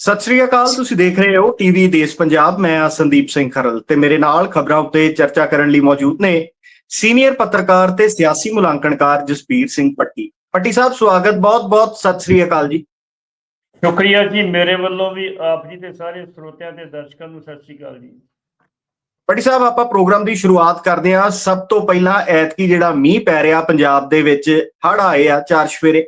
ਸਤਿ ਸ੍ਰੀ ਅਕਾਲ ਤੁਸੀਂ ਦੇਖ ਰਹੇ ਹੋ ਟੀਵੀ ਦੇਸ਼ ਪੰਜਾਬ। ਮੈਂ ਆ ਸੰਦੀਪ ਸਿੰਘ ਖਰਲ ਤੇ ਮੇਰੇ ਨਾਲ ਖਬਰਾਂ ਉੱਤੇ ਚਰਚਾ ਕਰਨ ਲਈ ਮੌਜੂਦ ਨੇ ਸੀਨੀਅਰ ਪੱਤਰਕਾਰ ਤੇ ਸਿਆਸੀ ਮੁਲਾਂਕਣਕਾਰ ਜਸਪੀਰ ਸਿੰਘ ਪੱਟੀ। ਪੱਟੀ ਸਾਹਿਬ ਸਵਾਗਤ ਬਹੁਤ-ਬਹੁਤ ਸਤਿ ਸ੍ਰੀ ਅਕਾਲ ਜੀ। ਸ਼ੁਕਰੀਆ ਜੀ ਮੇਰੇ ਵੱਲੋਂ ਵੀ ਆਪ ਜੀ ਤੇ ਸਾਰੇ ਸਰੋਤਿਆਂ ਤੇ ਦਰਸ਼ਕਾਂ ਨੂੰ ਸਤਿ ਸ਼੍ਰੀ ਅਕਾਲ ਜੀ। ਪੱਟੀ ਸਾਹਿਬ ਆਪਾਂ ਪ੍ਰੋਗਰਾਮ ਦੀ ਸ਼ੁਰੂਆਤ ਕਰਦੇ ਹਾਂ। ਸਭ ਤੋਂ ਪਹਿਲਾਂ ਐਤਕੀ ਜਿਹੜਾ ਮੀਂਹ ਪੈ ਰਿਹਾ ਪੰਜਾਬ ਦੇ ਵਿੱਚ ਹੜ੍ਹ ਆਏ ਆ ਚਾਰ ਸ਼ਵੇਰੇ।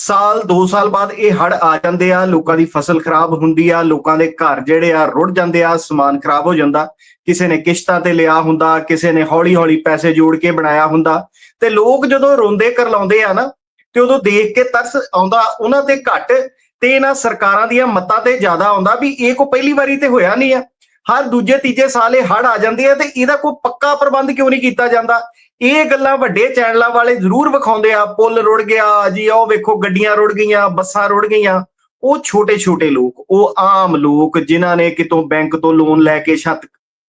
ਸਾਲ 2 ਸਾਲ ਬਾਅਦ ਇਹ ਹੜ੍ਹ ਆ ਜਾਂਦੇ ਆ, ਲੋਕਾਂ ਦੀ ਫਸਲ ਖਰਾਬ ਹੁੰਦੀ ਆ, ਲੋਕਾਂ ਦੇ ਘਰ ਜਿਹੜੇ ਆ ਰੁੜ ਜਾਂਦੇ ਆ, ਸਮਾਨ ਖਰਾਬ ਹੋ ਜਾਂਦਾ। ਕਿਸੇ ਨੇ ਕਿਸ਼ਤਾਂ ਤੇ ਲਿਆ ਹੁੰਦਾ, ਕਿਸੇ ਨੇ ਹੌਲੀ-ਹੌਲੀ ਪੈਸੇ ਜੋੜ ਕੇ ਬਣਾਇਆ ਹੁੰਦਾ। ਤੇ ਲੋਕ ਜਦੋਂ ਰੋਂਦੇ ਕਰਲਾਉਂਦੇ ਆ ਨਾ, ਤੇ ਉਦੋਂ ਦੇਖ ਕੇ ਤਰਸ ਆਉਂਦਾ, ਉਹਨਾਂ ਤੇ ਘੱਟ। ਤੇ ਇਹਨਾਂ ਸਰਕਾਰਾਂ ਦੀਆਂ ਮੱਤਾਂ ਤੇ ਜ਼ਿਆਦਾ ਆਉਂਦਾ ਵੀ ਇਹ ਕੋ ਪਹਿਲੀ ਵਾਰੀ ਤੇ ਹੋਇਆ ਨਹੀਂ ਆ। ਹਰ ਦੂਜੇ ਤੀਜੇ ਸਾਲ ਇਹ ਹੜ ਆ ਜਾਂਦੀ ਹੈ ਤੇ ਇਹਦਾ ਕੋਈ ਪੱਕਾ ਪ੍ਰਬੰਧ ਕਿਉਂ ਨਹੀਂ ਕੀਤਾ ਜਾਂਦਾ? ਇਹ ਗੱਲਾਂ ਵੱਡੇ ਚੈਨਲਾਂ ਵਾਲੇ ਜ਼ਰੂਰ ਵਿਖਾਉਂਦੇ ਆ। ਪੁੱਲ ਰੁੜ ਗਿਆ ਜੀ ਉਹ ਵੇਖੋ ਗੱਡੀਆਂ ਰੁੜ ਗਈਆਂ, ਬੱਸਾਂ ਰੁੜ ਗਈਆਂ। ਉਹ ਛੋਟੇ ਛੋਟੇ ਲੋਕ, ਉਹ ਆਮ ਲੋਕ ਜਿਨ੍ਹਾਂ ਨੇ ਕਿਤੋਂ ਬੈਂਕ ਤੋਂ ਲੋਨ ਲੈ ਕੇ ਛੱਤ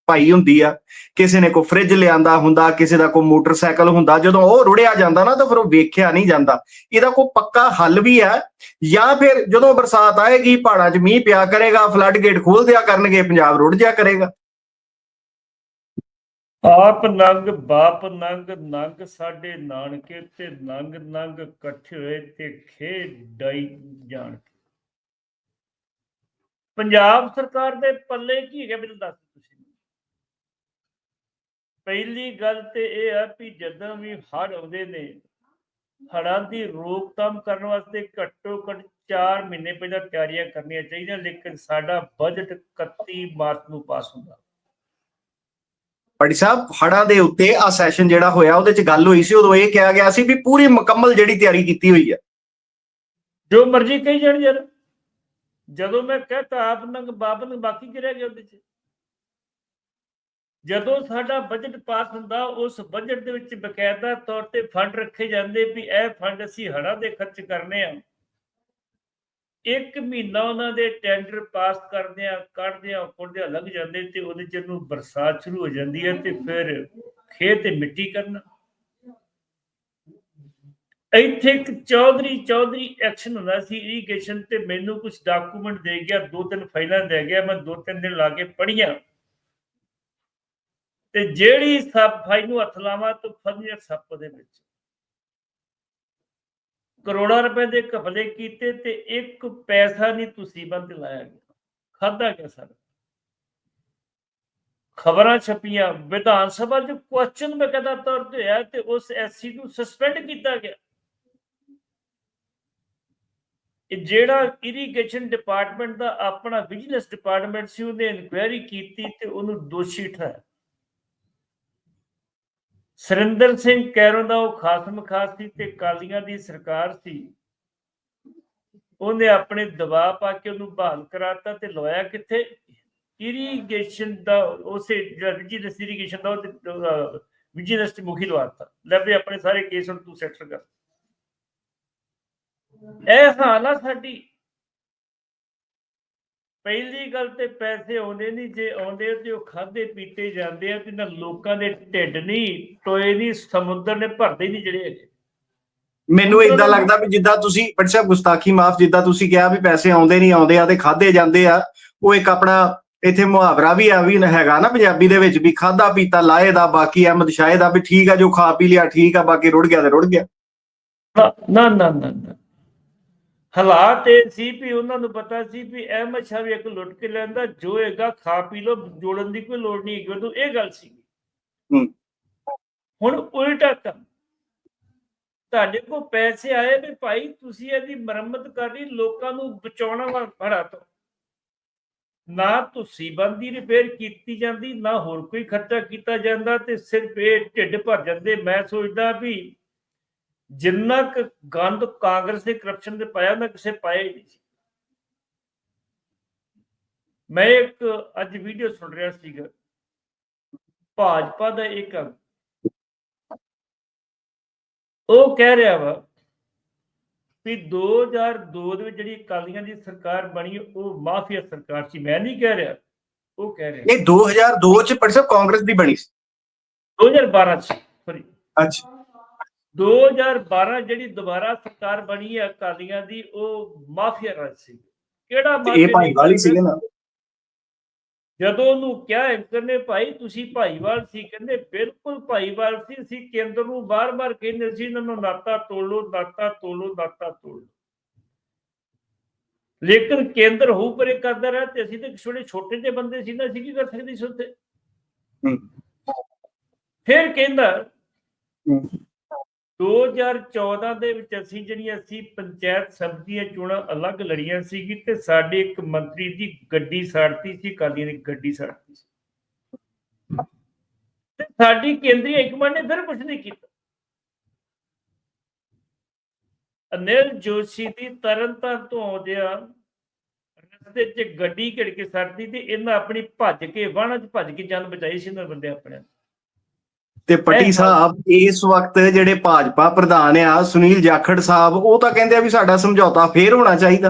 ਪਾਈ ਹੁੰਦੀ ਆ। ਕਿਸੇ ਨੇ ਕੋ ਫ੍ਰਿਜ ਲਿਆਂਦਾ ਹੁੰਦਾ, ਕਿਸੇ ਦਾ ਕੋ ਮੋਟਰਸਾਈਕਲ ਹੁੰਦਾ, ਜਦੋਂ ਉਹ ਰੁੜਿਆ ਜਾਂਦਾ ਨਾ ਤਾਂ ਫਿਰ ਉਹ ਵੇਖਿਆ ਨਹੀਂ ਜਾਂਦਾ। ਇਹਦਾ ਕੋਈ ਪੱਕਾ ਹੱਲ ਵੀ ਹੈ ਜਾਂ ਫਿਰ ਜਦੋਂ ਬਰਸਾਤ ਆਏਗੀ, ਪਹਾੜਾਂ 'ਚ ਮੀਂਹ ਪਿਆ ਕਰੇਗਾ ਫਲੱਡ ਗੇਟ ਖੋਲ ਦਿਆ ਕਰਨਗੇ, ਪੰਜਾਬ ਰੁੜ ਜਾ ਕਰੇਗਾ। ਆਪ ਨੰਗ, ਬਾਪ ਨੰਗ ਨੰਗ ਸਾਡੇ ਨਾਨਕੇ ਤੇ ਨੰਗ ਨੰਗ ਇਕੱਠੇ ਹੋਏ ਤੇ ਖੇ ਡਾਈ ਜਾਣ ਪੰਜਾਬ ਸਰਕਾਰ ਦੇ ਪੱਲੇ ਕੀ ਹੈਗਾ ਮੈਨੂੰ ਦੱਸ ਪਹਿਲੀ ਗੱਲ ਤੇ ਇਹ ਆ ਵੀ ਜਦੋਂ ਵੀ ਹੜ੍ਹ ਆਉਂਦੇ ਨੇ ਹੜ੍ਹਾਂ ਦੀ ਰੋਕਥਾਮ ਕਰਨ ਵਾਸਤੇ ਘੱਟੋ ਘੱਟ 4 ਮਹੀਨੇ ਪਹਿਲਾਂ ਤਿਆਰੀਆਂ ਕਰਨੀਆਂ ਚਾਹੀਦੀਆਂ ਲੇਕਿਨ ਸਾਡਾ ਬਜਟ 31 ਮਾਰਚ ਨੂੰ ਪਾਸ ਹੁੰਦਾ। ਪੜੀ ਸਾਹਿਬ ਹੜਾਂ ਦੇ ਉੱਤੇ ਆ ਸੈਸ਼ਨ ਜਿਹੜਾ ਹੋਇਆ ਉਹਦੇ 'ਚ ਗੱਲ ਹੋਈ ਸੀ ਉਦੋਂ ਇਹ ਕਿਹਾ ਗਿਆ ਸੀ ਵੀ ਪੂਰੀ ਮੁਕੰਮਲ ਜਿਹੜੀ ਤਿਆਰੀ ਕੀਤੀ ਹੋਈ ਹੈ ਜੋ ਮਰਜ਼ੀ ਕਹੀ ਜਾਣ ਯਾਰ। ਜਦੋਂ ਮੈਂ ਕਹਤਾ ਆਪ ਨੰਗ ਬਾਪ ਨੰਗ ਬਾਕੀ ਕੀ ਰਹਿ ਗਿਆ ਉਹਦੇ ਚ? ਜਦੋਂ ਸਾਡਾ ਬਜਟ ਪਾਸ ਹੁੰਦਾ, ਉਸ ਬਜਟ ਦੇ ਵਿੱਚ ਬਕਾਇਦਾ ਤੌਰ ਤੇ ਫੰਡ ਰੱਖੇ ਜਾਂਦੇ ਵੀ ਇਹ ਫੰਡ ਅਸੀਂ ਹੜਾਂ ਦੇ ਖਰਚ ਕਰਨੇ ਆ। ਇੱਕ ਮਹੀਨਾ ਉਹਨਾਂ ਦੇ ਟੈਂਡਰ ਪਾਸ ਕਰਦੇ ਆ, ਕੱਢਦੇ ਆ ਪੁੱਟਦੇ ਲੱਗ ਜਾਂਦੇ ਤੇ ਉਹਦੇ ਚ ਨੂੰ ਬਰਸਾਤ ਸ਼ੁਰੂ ਹੋ ਜਾਂਦੀ ਹੈ ਤੇ ਫਿਰ ਖੇਤ ਤੇ ਮਿੱਟੀ ਕਰਨਾ। ਇੱਥੇ ਇੱਕ ਚੌਧਰੀ ਚੌਧਰੀ ਐਕਸ਼ਨ ਹੁੰਦਾ ਸੀ ਇਰੀਗੇਸ਼ਨ ਤੇ ਮੈਨੂੰ ਕੁਝ ਡਾਕੂਮੈਂਟ ਦੇ ਗਿਆ, ਦੋ ਤਿੰਨ ਫਾਈਲਾਂ ਦੇ ਗਿਆ, ਮੈਂ ਦੋ ਤਿੰਨ ਦਿਨ ਲਾ ਕੇ ਪੜੀਆਂ ਤੇ ਜਿਹੜੀ ਸਭ ਨੂੰ ਹੱਥ ਲਾਵਾਂ ਤਾਂ ਫੰਦੀਆਂ ਸੱਪ ਦੇ ਵਿੱਚ। ਕਰੋੜਾਂ ਰੁਪਏ ਦੇ ਘਪਲੇ ਕੀਤੇ ਤੇ ਇੱਕ ਪੈਸਾ ਨਹੀਂ ਤੁਸੀਂ ਬੰਦ ਲਾਇਆ ਗਿਆ। ਖਾਦਾ ਗਿਆ ਸਾਰਾ। ਖਬਰਾਂ ਛਪੀਆਂ, ਵਿਧਾਨ ਸਭਾ ਚ ਕੁਐਸਚਨ ਬਕਾਇਦਾ ਤੌਰ ਤੇ ਹੋਇਆ ਤੇ ਉਸ ਐਸਸੀ ਨੂੰ ਸਸਪੈਂਡ ਕੀਤਾ ਗਿਆ। ਇਹ ਜਿਹੜਾ ਇਰੀਗੇਸ਼ਨ ਡਿਪਾਰਟਮੈਂਟ ਦਾ ਆਪਣਾ ਬਿਜਨਸ ਡਿਪਾਰਟਮੈਂਟ ਸੀ, ਉਹਨੇ ਇਨਕੁਆਇਰੀ ਕੀਤੀ ਤੇ ਉਹਨੂੰ ਦੋਸ਼ੀ ਠਹਿਰਾਇਆ। ਸਰਿੰਦਰ ਸਿੰਘ ਕੈਰੋਂ ਦਾ ਉਹ ਖਾਸਮ ਖਾਸ ਸੀ ਤੇ ਕਾਲੀਆਂ ਦੀ ਸਰਕਾਰ ਸੀ। ਉਹਨੇ ਆਪਣੇ ਦਬਾਅ ਪਾ ਕੇ ਉਹਨੂੰ ਬਹਾਲ ਕਰਾਤਾ ਤੇ ਲਵਾਇਆ ਕਿੱਥੇ? ਇਰੀਗੇਸ਼ਨ ਦਾ ਉਸੇ ਜਿਹੜਾ ਵਿਜੀਲੈਂਸ ਇਰੀਗੇਸ਼ਨ ਦਾ ਉਹ ਵਿਜੀਲੈਂਸ ਤੇ ਮੁਖੀ ਲਵਾਤਾ ਲੈ ਵੀ ਆਪਣੇ ਸਾਰੇ ਕੇਸ ਹੁਣ ਤੂੰ ਸੈਟਲ ਕਰ। ਇਹ ਹਾਲ ਸਾਡੀ। ਪਹਿਲੀ ਗੱਲ ਤੇ ਪੈਸੇ ਆਉਂਦੇ ਨਹੀਂ ਜੇ ਆਉਂਦੇ ਤੇ ਉਹ ਖਾਦੇ ਪੀਤੇ ਜਾਂਦੇ ਆ ਤੇ ਨਾ ਲੋਕਾਂ ਦੇ ਢਿੱਡ ਨਹੀਂ ਟੋਏ ਨਹੀਂ ਸਮੁੰਦਰ ਨੇ ਭਰਦੇ ਨਹੀਂ ਜਿਹੜੇ ਹੈਗੇ। ਮੈਨੂੰ ਇਦਾਂ ਲੱਗਦਾ ਵੀ ਜਿੱਦਾਂ ਤੁਸੀਂ ਪੜੀ ਸਾਹਿਬ ਗੁਸਤਾਖੀ ਮਾਫ ਜਿੱਦਾਂ ਤੁਸੀਂ ਕਿਹਾ ਵੀ ਪੈਸੇ ਆਉਂਦੇ ਨਹੀਂ ਆਉਂਦੇ ਆ ਤੇ ਖਾਦੇ ਜਾਂਦੇ ਆ ਉਹ ਇੱਕ ਆਪਣਾ ਇੱਥੇ ਮੁਹਾਵਰਾ ਵੀ ਆ ਵੀ ਹੈਗਾ ਨਾ ਪੰਜਾਬੀ ਦੇ ਵਿੱਚ ਵੀ ਖਾਦਾ ਪੀਤਾ ਲਾਏ ਦਾ ਬਾਕੀ ਅਹਿਮਦ ਸ਼ਾਹ ਦਾ ਵੀ ਠੀਕ ਆ ਜੋ ਖਾ ਪੀ ਲਿਆ ਠੀਕ ਆ ਬਾਕੀ ਰੁੜ ਗਿਆ ਤੇ ਰੁੜ ਗਿਆ। ਨਾ ਨਾ ਨਾ ਨਾ। ਹਾਲਾਤ ਇਹ ਸੀ ਵੀ ਉਹਨਾਂ ਨੂੰ ਪਤਾ ਸੀ ਵੀ ਅਹਿਮਦ ਸ਼ਾਹ ਵੀ ਇੱਕ ਲੁੱਟ ਕੇ ਲੈਂਦਾ ਜੋ ਹੈਗਾ ਖਾ ਪੀ ਲੋ ਜੋੜਨ ਦੀ ਕੋਈ ਲੋੜ ਨਹੀਂ ਹੈਗੀ। ਉਦੋਂ ਇਹ ਗੱਲ ਸੀ ਹੂੰ। ਹੁਣ ਉਲਟਾ ਕੰਮ। ਤੁਹਾਡੇ ਕੋਲ ਪੈਸੇ ਆਏ ਵੀ ਭਾਈ ਤੁਸੀਂ ਇਹਦੀ ਮੁਰੰਮਤ ਕਰਨੀ ਲੋਕਾਂ ਨੂੰ ਬਚਾਉਣਾ ਵਾ ਭੜਾ ਤੋਂ। ਨਾ ਤੁਸੀਂ ਬੰਦੀ ਰਿਪੇਅਰ ਕੀਤੀ ਜਾਂਦੀ ਨਾ ਹੋਰ ਕੋਈ ਖਰਚਾ ਕੀਤਾ ਜਾਂਦਾ ਤੇ ਸਿਰਫ ਇਹ ਢਿੱਡ ਭਰ ਜਾਂਦੇ। ਮੈਂ ਸੋਚਦਾ ਵੀ ਜਿੰਨਾ ਕੁ ਗੰਦ ਕਾਂਗਰਸ ਨੇ ਕਰਪਸ਼ਨ ਦੇ ਪਾਇਆ ਨਾ ਕਿਸੇ ਪਾਇਆ ਹੀ ਨਹੀਂ ਸੀ। ਮੈਂ ਇੱਕ ਅੱਜ ਵੀਡੀਓ ਸੁਣ ਰਿਹਾ ਸੀਗਾ। ਭਾਜਪਾ ਦਾ ਇੱਕ ਉਹ ਕਹਿ ਰਿਹਾ ਵਾ ਵੀ 2002 ਦੇ ਵਿੱਚ ਜਿਹੜੀ ਅਕਾਲੀਆਂ ਦੀ ਸਰਕਾਰ ਬਣੀ ਉਹ ਮਾਫੀਆ ਸਰਕਾਰ ਸੀ। ਮੈਂ ਨਹੀਂ ਕਹਿ ਰਿਹਾ ਉਹ ਕਹਿ ਰਿਹਾ। ਇਹ 2002 ਚ ਪੜੀ ਸਾਹਿਬ ਕਾਂਗਰਸ ਦੀ ਬਣੀ ਸੀ। 2012 ਚ ਸੌਰੀ ਅੱਛਾ। 2012 ਜਿਹੜੀ ਦੁਬਾਰਾ ਸਰਕਾਰ ਬਣੀ ਹੈ ਅਕਾਲੀਆਂ ਦੀ ਉਹ ਮਾਫੀਆ ਰਾਜ ਸੀ। ਕਿਹੜਾ ਮਾਝੇ ਇਹ ਦੀ ਭਾਈਵਾਲ ਹੀ ਸੀਗੇ ਨਾ। ਜਦੋਂ ਉਹਨੂੰ ਕਿਹਾ ਐਂਕਰ ਨੇ ਭਾਈ ਤੁਸੀਂ ਭਾਈਵਾਲ ਸੀ। ਕਹਿੰਦੇ ਬਿਲਕੁਲ ਭਾਈਵਾਲ ਸੀ। ਅਸੀਂ ਕੇਂਦਰ ਨੂੰ ਬਾਰ-ਬਾਰ ਕਹਿੰਦੇ ਸੀ ਇਹਨਾਂ ਨੂੰ ਨਾਤਾ ਤੋੜੋ ਨਾਤਾ ਤੋੜੋ ਨਾਤਾ ਤੋੜੋ ਲੇਕਿਨ ਕੇਂਦਰ ਹੂ ਪਰੇ ਕਰਦਾ ਰਿਹਾ ਤੇ ਅਸੀਂ ਤੇ ਛੋਟੇ ਛੋਟੇ ਜਿਹੇ ਬੰਦੇ ਸੀ ਨਾ ਅਸੀਂ ਕੀ ਕਰ ਸਕਦੇ ਸੀ ਉੱਥੇ। ਫਿਰ ਕਹਿੰਦਾ। 2014 ਦੇ ਵਿੱਚ ਅਸੀਂ ਜਿਹੜੀਆਂ ਅਸੀਂ ਪੰਚਾਇਤ ਸਭ ਦੀਆਂ ਚੋਣਾਂ ਅਲੱਗ ਲੜੀਆਂ ਸੀਗੀ ਤੇ ਸਾਡੇ ਇੱਕ ਮੰਤਰੀ ਦੀ ਗੱਡੀ ਸਾੜਤੀ ਸੀ ਕਾਲੀਆਂ ਦੀ ਗੱਡੀ ਸਾੜਤੀ ਸੀ। ਤੇ ਸਾਡੀ ਕੇਂਦਰੀ ਹਾਈਕਮਾਂਡ ਨੇ ਫਿਰ ਕੁਝ ਨਹੀਂ ਕੀਤਾ। ਅਨਿਲ ਜੋਸ਼ੀ ਦੀ ਤਰਨਤਾਰਨ ਤੋਂ ਆਉਂਦਿਆਂ ਰਸਤੇ 'ਚ ਗੱਡੀ ਘਿੜ ਕੇ ਸੜਦੀ ਤੇ ਇਹਨਾਂ ਆਪਣੀ ਭੱਜ ਕੇ ਵਾਹਣਾ 'ਚ ਭੱਜ ਕੇ ਜਾਨ ਬਚਾਈ ਸੀ ਇਹਨਾਂ ਬੰਦੇ ਆਪਣੇ ਤੇ ਪੱਟੀ ਸਾਹਿਬ ਇਸ ਵਕਤ ਜਿਹੜੇ ਭਾਜਪਾ ਪ੍ਰਧਾਨ ਆ ਸੁਨੀਲ ਜਾਖੜ ਸਾਹਿਬ ਉਹ ਤਾਂ ਕਹਿੰਦੇ ਆ ਵੀ ਸਾਡਾ ਸਮਝੌਤਾ ਫੇਰ ਹੋਣਾ ਚਾਹੀਦਾ।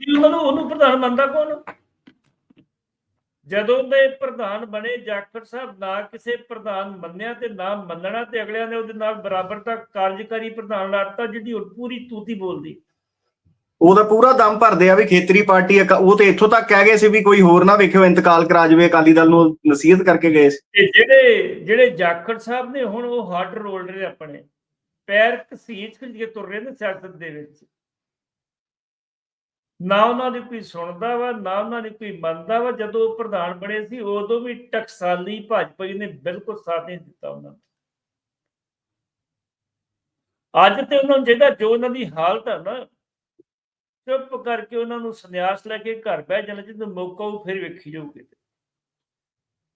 ਜੀ ਉਹਨਾਂ ਪ੍ਰਧਾਨ ਮੰਨਦਾ ਕੌਣ? ਜਦੋਂ ਦੇ ਪ੍ਰਧਾਨ ਬਣੇ ਜਾਖੜ ਸਾਹਿਬ ਨਾ ਕਿਸੇ ਪ੍ਰਧਾਨ ਮੰਨਿਆ ਤੇ ਨਾ ਮੰਨਣਾ ਤੇ ਅਗਲਿਆਂ ਨੇ ਉਹਦੇ ਨਾਲ ਬਰਾਬਰ ਦਾ ਕਾਰਜਕਾਰੀ ਪ੍ਰਧਾਨ ਲਾਤਾ ਜਿਹਦੀ ਪੂਰੀ ਤੂਤੀ ਬੋਲਦੀ। ਉਹਦਾ ਪੂਰਾ ਦਮ ਭਰਦੇ ਆ ਵੀ ਖੇਤਰੀ ਪਾਰਟੀ ਉਹ ਤੇ ਇੱਥੋਂ ਤੱਕ ਕਹਿ ਗਏ ਸੀ ਵੀ ਕੋਈ ਹੋਰ ਨਾ ਵੇਖਿਓ, ਇੰਤਕਾਲ ਕਰਾ ਜਾਵੇ, ਅਕਾਲੀ ਦਲ ਨੂੰ ਨਸੀਹਤ ਕਰਕੇ ਗਏ ਸੀ। ਜਿਹੜੇ ਜਿਹੜੇ ਜਾਖੜ ਸਾਹਿਬ ਨੇ ਹੁਣ ਉਹ ਹੱਡ ਰੋਲ ਰਹੇ ਆਪਣੇ, ਪੈਰ ਘਸੀਟ ਖਿੱਚ ਤੁਰ ਰਹੇ ਨੇ ਸਿਆਸਤ ਦੇ ਵਿੱਚ। ਨਾ ਉਹਨਾਂ ਦੀ ਕੋਈ ਸੁਣਦਾ ਵਾ, ਨਾ ਉਹਨਾਂ ਦੀ ਕੋਈ ਮੰਨਦਾ ਵਾ, ਜਦੋਂ ਉਹ ਪ੍ਰਧਾਨ ਬਣੇ ਸੀ, ਉਦੋਂ ਵੀ ਟਕਸਾਲੀ ਭਾਜਪਾ ਜੀ ਨੇ ਬਿਲਕੁਲ ਸਾਥ ਨਹੀਂ ਦਿੱਤਾ ਉਹਨਾਂ ਨੂੰ। ਅੱਜ ਤੇ ਉਹਨਾਂ ਨੂੰ ਜਿਹੜਾ ਜੋ ਉਹਨਾਂ ਦੀ ਹਾਲਤ ਹੈ ਨਾ ਚੁੱਪ ਕਰਕੇ ਉਹਨਾਂ ਨੂੰ ਸੰਨਿਆਸ ਲੈ ਕੇ ਘਰ ਬਹਿ ਜਾਣਾ, ਜਦੋਂ ਮੌਕਾ ਉਹ ਫਿਰ ਵੇਖੀ ਜਾਊਗੀ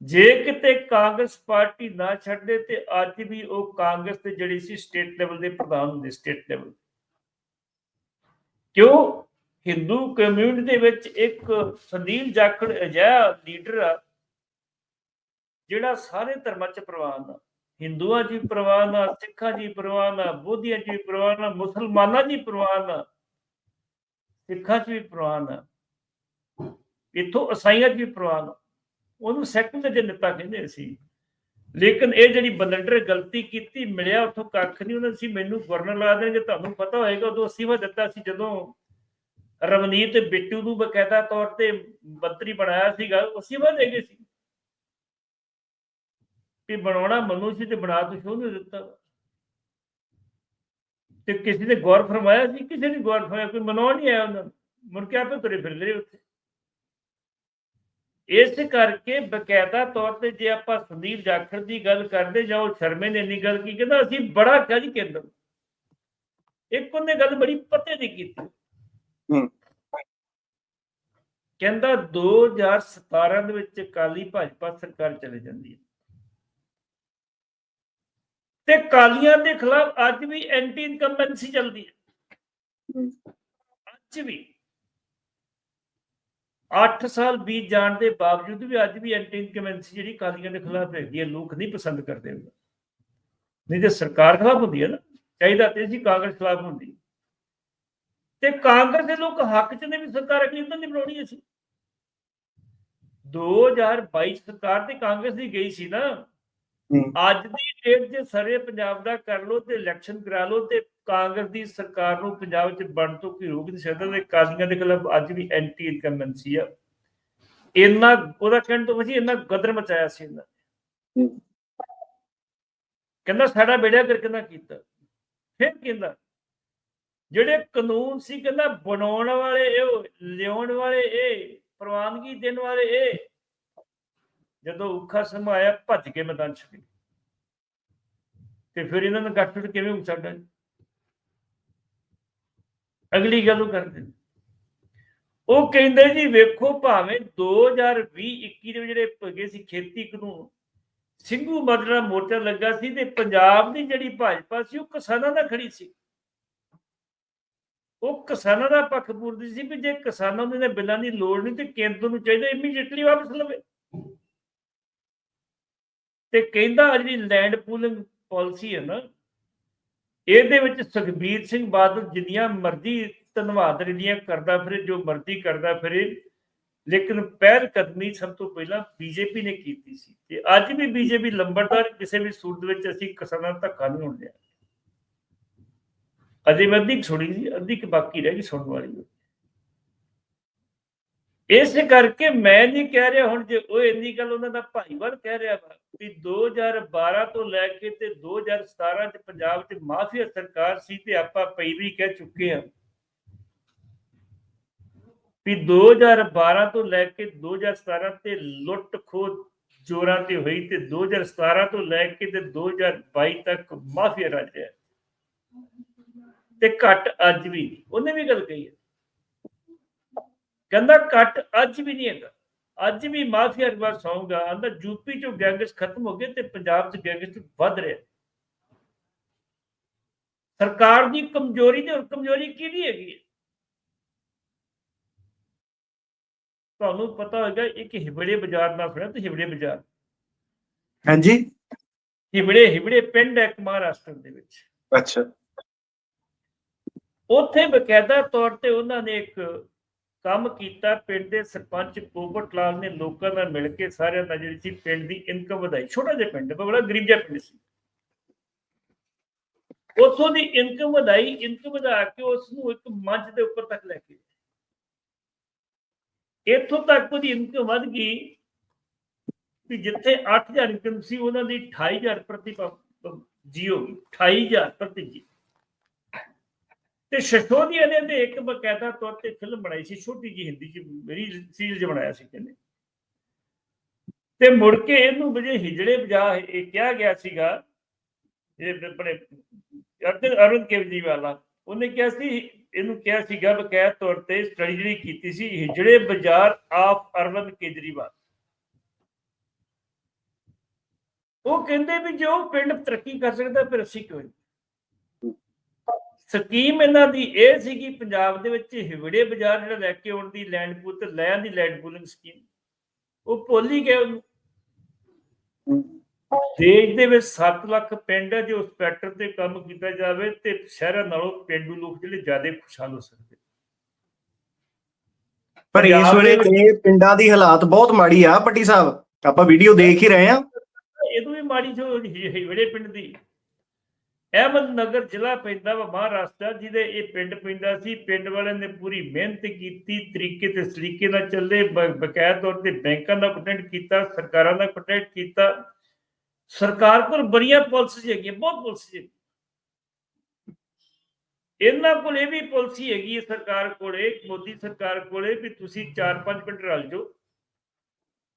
ਜੇ ਕਿਤੇ ਕਾਂਗਰਸ ਪਾਰਟੀ ਨਾ ਛੱਡਦੇ ਤੇ ਅੱਜ ਵੀ ਉਹ ਕਾਂਗਰਸ ਤੇ ਜਿਹੜੀ ਸੀ ਸਟੇਟ ਲੈਵਲ ਦੇ ਪ੍ਰਧਾਨ ਹੁੰਦੇ, ਸਟੇਟ ਲੈਵਲ ਕਿਉਂ? ਹਿੰਦੂ ਕਮਿਊਨਿਟੀ ਦੇ ਵਿੱਚ ਇੱਕ ਸੰਦੀਲ ਜਾਖੜ ਅਜਿਹਾ ਲੀਡਰ ਆ, ਜਿਹੜਾ ਸਾਰੇ ਧਰਮਾਂ 'ਚ ਪ੍ਰਵਾਨ ਆ। ਹਿੰਦੂਆਂ 'ਚ ਵੀ ਪ੍ਰਵਾਨ ਆ, ਸਿੱਖਾਂ 'ਚ ਵੀ ਪ੍ਰਵਾਨ ਆ, ਬੋਧੀਆਂ 'ਚ ਵੀ ਪ੍ਰਵਾਨ ਆ, ਮੁਸਲਮਾਨਾਂ 'ਚ ਵੀ ਪ੍ਰਵਾਨ ਆ। ਸਿੱਖਾਂ 'ਚ ਵੀ ਪ੍ਰਵਾਨ ਆ। ਇੱਥੋਂ ਈਸਾਈਆਂ 'ਚ ਵੀ ਪ੍ਰਵਾਨ ਉਹਨੂੰ ਸੈਕੂਲਰ ਦੇ ਨੇਤਾ ਕਹਿੰਦੇ ਸੀ। ਲੇਕਿਨ ਇਹ ਜਿਹੜੀ ਬਲੰਡਰ ਗਲਤੀ ਕੀਤੀ, ਮਿਲਿਆ ਉੱਥੋਂ ਕੱਖ ਨਹੀਂ, ਉਹਨਾਂ ਸੀ ਮੈਨੂੰ ਗਵਰਨਰ ਲਾ ਦੇਣਗੇ, ਤੁਹਾਨੂੰ ਪਤਾ ਹੋਏਗਾ, ਉਦੋਂ ਅਸੀਵਾ ਦਿੱਤਾ ਸੀ ਜਦੋਂ ਰਵਨੀਤ ਬਿੱਟੂ ਨੂੰ ਬਕਾਇਦਾ ਤੌਰ ਤੇ ਮੰਤਰੀ ਬਣਾਇਆ ਸੀਗਾ ਅਸੀਵਾ ਦੇ ਗਏ ਸੀ। ਕਿ ਬਣਾਉਣਾ ਮਨੂ ਸੀ ਤੇ ਬਣਾ ਤੂੰ ਸ਼ੋਅ ਨਹੀਂ ਦਿੱਤਾ। ਤੇ ਕਿਸੇ ਨੇ ਗੌਰ ਫਰਮਾਇਆ ਸੀ ਕਿਸੇ ਨੇ ਗੌਰ ਫਰਮਾਇਆ ਕੋਈ ਮਨਾਉਣ ਨਹੀਂ ਆਇਆ ਉਹਨਾਂ ਮੁੜ ਕੇ ਆਪੇ ਤੁਰੇ ਫਿਰਦੇ ਰਹੇ ਉੱਥੇ ਇਸ ਕਰਕੇ ਬਕਾਇਦਾ ਤੌਰ ਤੇ ਜੇ ਆਪਾਂ ਸੰਦੀਪ ਜਾਖੜ ਦੀ ਗੱਲ ਕਰਦੇ ਜਾਂ ਉਹ ਸ਼ਰਮੇ ਨੇ ਇੰਨੀ ਗੱਲ ਕੀ ਕਹਿੰਦਾ ਅਸੀਂ ਬੜਾ ਕਿਹਾ ਜੀ ਕੇਂਦਰ। ਇੱਕ ਉਹਨੇ ਗੱਲ ਬੜੀ ਪਤੇ ਦੀ ਕੀਤੀ ਹੂੰ। ਕਹਿੰਦਾ 2017 ਦੇ ਵਿੱਚ ਕਾਲੀ ਭਾਜਪਾ ਸਰਕਾਰ ਚਲੇ ਜਾਂਦੀ ਹੈ ਤੇ ਕਾਲੀਆਂ ਦੇ ਖਿਲਾਫ ਅੱਜ ਵੀ ਐਂਟੀ ਇਨਕੰਬੈਂਸੀ ਚੱਲਦੀ ਹੈ। ਅੱਜ ਵੀ। 8 ਸਾਲ ਬੀਤ ਜਾਣ ਦੇ ਬਾਵਜੂਦ ਵੀ ਅੱਜ ਵੀ ਐਂਟੀ ਇਨਕੰਬੈਂਸੀ ਜਿਹੜੀ ਕਾਲੀਆਂ ਦੇ ਖਿਲਾਫ ਹੈਗੀ ਹੈ ਲੋਕ ਨਹੀਂ ਪਸੰਦ ਕਰਦੇ ਉਹਨੂੰ ਨਹੀਂ ਤੇ ਸਰਕਾਰ ਖਿਲਾਫ ਹੁੰਦੀ ਹੈ ਨਾ ਚਾਹੀਦਾ ਤੇ ਸੀ ਕਾਂਗਰਸ ਖਿਲਾਫ ਹੁੰਦੀ ਤੇ ਕਾਂਗਰਸ ਦੇ ਲੋਕ ਹੱਕ ਚ ਨੇ ਵੀ ਸਰਕਾਰ ਅਗਲੀ ਤਾਂ ਨਹੀਂ ਬਣਾਉਣੀ ਅਸੀਂ 2022 ਸਰਕਾਰ ਤੇ ਕਾਂਗਰਸ ਦੀ ਗਈ ਸੀ ਨਾ। ਅੱਜ ਦੀ ਡੇਟ 'ਚ ਸਾਰੇ ਪੰਜਾਬ ਦਾ ਕਰ ਲੋ ਤੇ ਇਲੈਕਸ਼ਨ ਕਰਾ ਲੋ ਤੇ ਕਾਂਗਰਸ ਦੀ ਸਰਕਾਰ ਨੂੰ ਪੰਜਾਬ 'ਚ ਬਣ ਤੋਂ ਕੋਈ ਰੋਕ ਨਹੀਂ ਸਕਦਾ ਤੇ ਕਾਲੀਆਂ ਦੇ ਖਿਲਾਫ ਅੱਜ ਵੀ ਐਂਟੀ ਇਨਕੰਬੈਂਸੀ ਆ। ਇੰਨਾ ਉਹਦਾ ਕਹਿਣ ਤੋਂ ਵਜੀ ਇੰਨਾ ਗਦਰ ਮਚਾਇਆ ਸੀ ਇਹਨਾਂ ਨੇ। ਕਹਿੰਦਾ ਸਾਡਾ ਬੇੜਿਆ ਕਰਕੇ ਨਾ ਕੀਤਾ। ਫਿਰ ਕਹਿੰਦਾ ਜਿਹੜੇ ਕਾਨੂੰਨ ਸੀ ਕਹਿੰਦਾ ਬਣਾਉਣ ਵਾਲੇ ਇਹ ਲਿਆਉਣ ਵਾਲੇ ਇਹ ਪ੍ਰਵਾਨਗੀ ਦੇਣ ਵਾਲੇ ਇਹ ਜਦੋਂ ਔਖਾ ਸਮਾਂ ਆਇਆ, ਭੱਜ ਕੇ ਮੈਦਾਨ ਛੱਡ ਗਏ। ਤੇ ਫਿਰ ਇਹਨਾਂ ਨੂੰ ਗੱਠੜ ਕਿਵੇਂ ਹੋ ਸਕਦਾ ਅਗਲੀ ਗੱਲ ਕਰਦੇ ਉਹ ਕਹਿੰਦੇ ਜੀ, ਵੇਖੋ ਭਾਵੇਂ 2020 21 ਦੇ ਜਿਹੜੇ ਹੈਗੇ ਸੀ ਖੇਤੀ ਕਾਨੂੰਨ, ਸਿੰਘੂ ਮਦਰਾ ਮੋਰਚਾ ਲੱਗਾ ਸੀ ਤੇ ਪੰਜਾਬ ਦੀ ਜਿਹੜੀ ਭਾਜਪਾ ਸੀ, ਉਹ ਕਿਸਾਨਾਂ ਦਾ ਖੜੀ ਸੀ। ਉਹ ਕਿਸਾਨਾਂ ਦਾ ਪੱਖ ਪੂਰਦੀ ਸੀ ਵੀ ਜੇ ਕਿਸਾਨਾਂ ਨੂੰ ਇਹਨਾਂ ਬਿੱਲਾਂ ਦੀ ਲੋੜ ਨਹੀਂ ਤੇ ਕੇਂਦਰ ਨੂੰ ਚਾਹੀਦਾ ਇਮੀਡੀਏਟਲੀ ਵਾਪਸ ਲਵੇ। ਤੇ ਕਹਿੰਦਾ ਜਿਹੜੀ ਲੈਂਡ ਪੂਲਿੰਗ ਪਾਲਿਸੀ ਹੈ ਨਾ, ਇਹਦੇ ਵਿੱਚ ਸੁਖਬੀਰ ਸਿੰਘ ਬਾਦਲ ਜਿੰਨੀਆਂ ਮਰਜ਼ੀ ਧੰਨਵਾਦ ਰਲੀਆਂ ਕਰਦਾ ਫਿਰੇ, ਜੋ ਮਰਜ਼ੀ ਕਰਦਾ ਫਿਰੇ, ਲੇਕਿਨ ਪਹਿਲ ਕਦਮੀ ਸਭ ਤੋਂ ਪਹਿਲਾਂ ਬੀਜੇਪੀ ਨੇ ਕੀਤੀ ਸੀ ਤੇ ਅੱਜ ਵੀ ਬੀਜੇਪੀ ਲੰਬੜਦਾਰ, ਕਿਸੇ ਵੀ ਸੂਰਤ ਵਿੱਚ ਅਸੀਂ ਕਿਸਾਨਾਂ ਦਾ ਧੱਕਾ ਨਹੀਂ ਹੋਣ ਦਿਆ। ਅਜੇ ਮੈਂ ਅੱਧੀ ਕੁ ਸੁਣੀ ਸੀ, ਅੱਧੀ ਕੁ ਬਾਕੀ ਰਹਿ ਗਈ ਸੁਣਨ ਵਾਲੀ। ਇਸ ਕਰਕੇ ਮੈਂ ਨਹੀਂ ਕਹਿ ਰਿਹਾ, ਹੁਣ ਜੇ ਉਹ ਇੰਨੀ ਗੱਲ ਉਹਨਾਂ ਦਾ ਭਾਈਵਾਲ ਕਹਿ ਰਿਹਾ ਵਾ ਕਿ 2012 ਤੋਂ ਲੈ ਕੇ ਤੇ 2017 ਚ ਪੰਜਾਬ 'ਚ ਮਾਫੀਆ ਸਰਕਾਰ ਸੀ ਤੇ ਆਪਾਂ ਪਹਿਲੀ ਕਹਿ ਚੁੱਕੇ ਹਾਂ ਵੀ 2012 ਤੋਂ ਲੈ ਕੇ 2017 ਤੇ ਲੁੱਟ ਖੋਹ ਜੋਰਾਂ ਤੇ ਹੋਈ ਤੇ 2017 ਤੋਂ ਲੈ ਕੇ ਤੇ 2022 ਤੱਕ ਮਾਫੀਆ ਰਾਜ ਹੈ ਤੇ ਘਟ ਅੱਜ ਵੀ ਨਹੀਂ। ਉਹਨੇ ਵੀ ਗੱਲ ਕਹੀ ਹੈ ਕਹਿੰਦਾ ਘਟ ਅੱਜ ਵੀ ਨਹੀਂ ਹੈਗਾ। ਅੱਜ ਵੀ ਮਾਫੀਆ ਰਿਵਰਸ ਹੋਊਗਾ ਆਂਦਾ ਯੂਪੀ ਚੋਂ ਗੈਂਗਸ ਖਤਮ ਹੋ ਗਏ ਤੇ ਪੰਜਾਬ 'ਚ ਗੈਂਗਸ ਵੱਧ ਰਿਹਾ। ਸਰਕਾਰ ਦੀ ਕਮਜ਼ੋਰੀ ਤੇ ਹੋਰ ਕਮਜ਼ੋਰੀ ਕਿਹਦੀ ਹੈਗੀ ਹੈ? ਤੁਹਾਨੂੰ ਪਤਾ ਹੋਵੇਗਾ ਇੱਕ ਹਿਬੜੇ ਬਾਜ਼ਾਰ ਨਾਲ ਸੁਣਿਆ ਤੇ ਹਿਬੜੇ ਬਾਜ਼ਾਰ? ਹਾਂਜੀ। ਹਿਬੜੇ ਹਿਬੜੇ ਪਿੰਡ ਹੈ ਮਹਾਰਾਸ਼ਟਰ ਦੇ ਵਿੱਚ। ਅੱਛਾ। ਉੱਥੇ ਬਕਾਇਦਾ ਤੌਰ ਤੇ ਉਹਨਾਂ ਨੇ ਇੱਕ ਕੰਮ ਕੀਤਾ, ਪਿੰਡ ਦੇ ਸਰਪੰਚ ਪੋਪਟ ਲਾਲ ਨੇ ਲੋਕਾਂ ਨਾਲ ਮਿਲ ਕੇ ਸਾਰਿਆਂ ਦਾ ਜਿਹੜੀ ਸੀ ਪਿੰਡ ਦੀ ਇਨਕਮ ਵਧਾਈ। ਛੋਟਾ ਜਿਹਾ ਪਿੰਡ ਬੜਾ ਗਰੀਬ ਜਿਹਾ ਪਿੰਡ ਸੀ। ਉੱਥੋਂ ਦੀ ਇਨਕਮ ਵਧਾਈ ਇਨਕਮ ਵਧਾ ਕੇ ਉਸ ਨੂੰ ਇੱਕ ਮੰਚ ਦੇ ਉੱਪਰ ਤੱਕ ਲੈ ਕੇ ਗਏ। ਇੱਥੋਂ ਤੱਕ ਉਹਦੀ ਇਨਕਮ ਵੱਧ ਗਈ ਕਿ ਜਿੱਥੇ 8000 ਇਨਕਮ ਸੀ, ਉਹਨਾਂ ਦੀ 28000 ਪ੍ਰਤੀ ਪ- ਜੀ ਹੋ ਗਈ। 28000 ਪ੍ਰਤੀ ਜੀ ਤੇ ਸ਼ਸ਼ੋਦੀਆ ਨੇ ਤੇ ਇੱਕ ਬਕਾਇਦਾ ਤੌਰ ਤੇ ਫਿਲਮ ਬਣਾਈ ਸੀ, ਛੋਟੀ ਜੀ ਹਿੰਦੀ ਚ, ਮੇਰੀ ਸੀਰੀਜ਼ ਚ ਬਣਾਇਆ ਸੀ ਕਹਿੰਦੇ। ਤੇ ਮੁੜ ਕੇ ਇਹਨੂੰ ਵਜੇ ਹਿਜੜੇ ਵਜਾ ਇਹ ਕਿਹਾ ਗਿਆ ਸੀਗਾ, ਇਹ ਆਪਣੇ ਅਰੁਣ ਕੇਜਰੀਵਾਲ ਵਾਲਾ ਉਹਨੇ ਕਿਹਾ ਸੀ, ਇਹਨੂੰ ਕਿਹਾ ਸੀਗਾ ਬਕਾਇਦਾ ਤੌਰ ਤੇ ਸਟੱਡੀ ਜਿਹੜੀ ਕੀਤੀ ਸੀ, ਹਿਜੜੇ ਬਾਜ਼ਾਰ ਆਫ ਅਰਵਿੰਦ ਕੇਜਰੀਵਾਲ। ਉਹ ਕਹਿੰਦੇ ਵੀ ਜੇ ਉਹ ਪਿੰਡ ਤਰੱਕੀ ਕਰ ਸਕਦਾ, ਫਿਰ ਅਸੀਂ ਕਿਉਂ ਨਹੀਂ? ਸਕੀਮ ਇਹਨਾਂ ਦੀ ਇਹ ਸੀਗੀ ਪੰਜਾਬ ਦੇ ਵਿੱਚ ਹਿਵੜੇ ਬਾਜ਼ਾਰ ਜਿਹੜਾ ਲੈ ਕੇ ਆਉਣ ਦੀ ਲੈਂਡ ਪੂਲ ਤੇ ਲੈਣ ਦੀ ਲੈਂਡ ਪੂਲਿੰਗ ਸਕੀਮ ਉਹ ਭੁੱਲ ਹੀ ਗਏ ਉਹਨੂੰ। ਦੇਸ਼ ਦੇ ਵਿੱਚ 7 ਲੱਖ ਪਿੰਡ ਹੈ ਜੋ ਸਪੈਕਟਰ ਤੇ ਕੰਮ ਕੀਤਾ ਜਾਵੇ ਤੇ ਸ਼ਹਿਰਾਂ ਨਾਲੋਂ ਪਿੰਡੂ ਲੋਕ ਜਿਹੜੇ ਜ਼ਿਆਦਾ ਖੁਸ਼ਹਾਲ ਹੋ ਸਕਦੇ। ਪਰ ਇਸ ਵੇਲੇ ਤੇ ਪਿੰਡਾਂ ਦੀ ਹਾਲਾਤ ਬਹੁਤ ਮਾੜੀ ਆ ਪੱਟੀ ਸਾਹਿਬ। ਆਪਾਂ ਵੀਡੀਓ ਦੇਖ ਹੀ ਰਹੇ ਆ ਇਹਦੋਂ ਵੀ ਮਾੜੀ ਜੋ ਹਿਵੜੇ ਪਿੰਡ ਦੀ। ਅਹਿਮਦਨਗਰ ਜ਼ਿਲ੍ਹਾ ਪੈਂਦਾ ਵਾ ਮਹਾਰਾਸ਼ਟਰ, ਜਿਹਦੇ ਇਹ ਪਿੰਡ ਪੈਂਦਾ ਸੀ, ਪਿੰਡ ਵਾਲਿਆਂ ਨੇ ਪੂਰੀ ਮਿਹਨਤ ਕੀਤੀ, ਤਰੀਕੇ ਤੇ ਸਲੀਕੇ ਨਾਲ ਚੱਲੇ ਬਕਾਇਦਾ ਤੌਰ ਤੇ ਬੈਂਕਾਂ ਦਾ ਕੰਟੈਕਟ ਕੀਤਾ, ਸਰਕਾਰਾਂ ਦਾ ਕੰਟੈਕਟ ਕੀਤਾ। ਸਰਕਾਰ ਕੋਲ ਬੜੀਆਂ ਪਾਲਿਸੀਜ਼ ਹੈਗੀਆਂ, ਬਹੁਤ ਪਾਲਿਸੀਜ਼ ਹੈਗੀਆਂ। ਇਹਨਾਂ ਕੋਲ ਇਹ ਵੀ ਪਾਲਿਸੀ ਹੈਗੀ ਹੈ ਸਰਕਾਰ ਕੋਲੇ ਮੋਦੀ ਸਰਕਾਰ ਕੋਲੇ, ਵੀ ਤੁਸੀਂ 4-5 ਮਿੰਟ ਰਲ ਜਾਓ।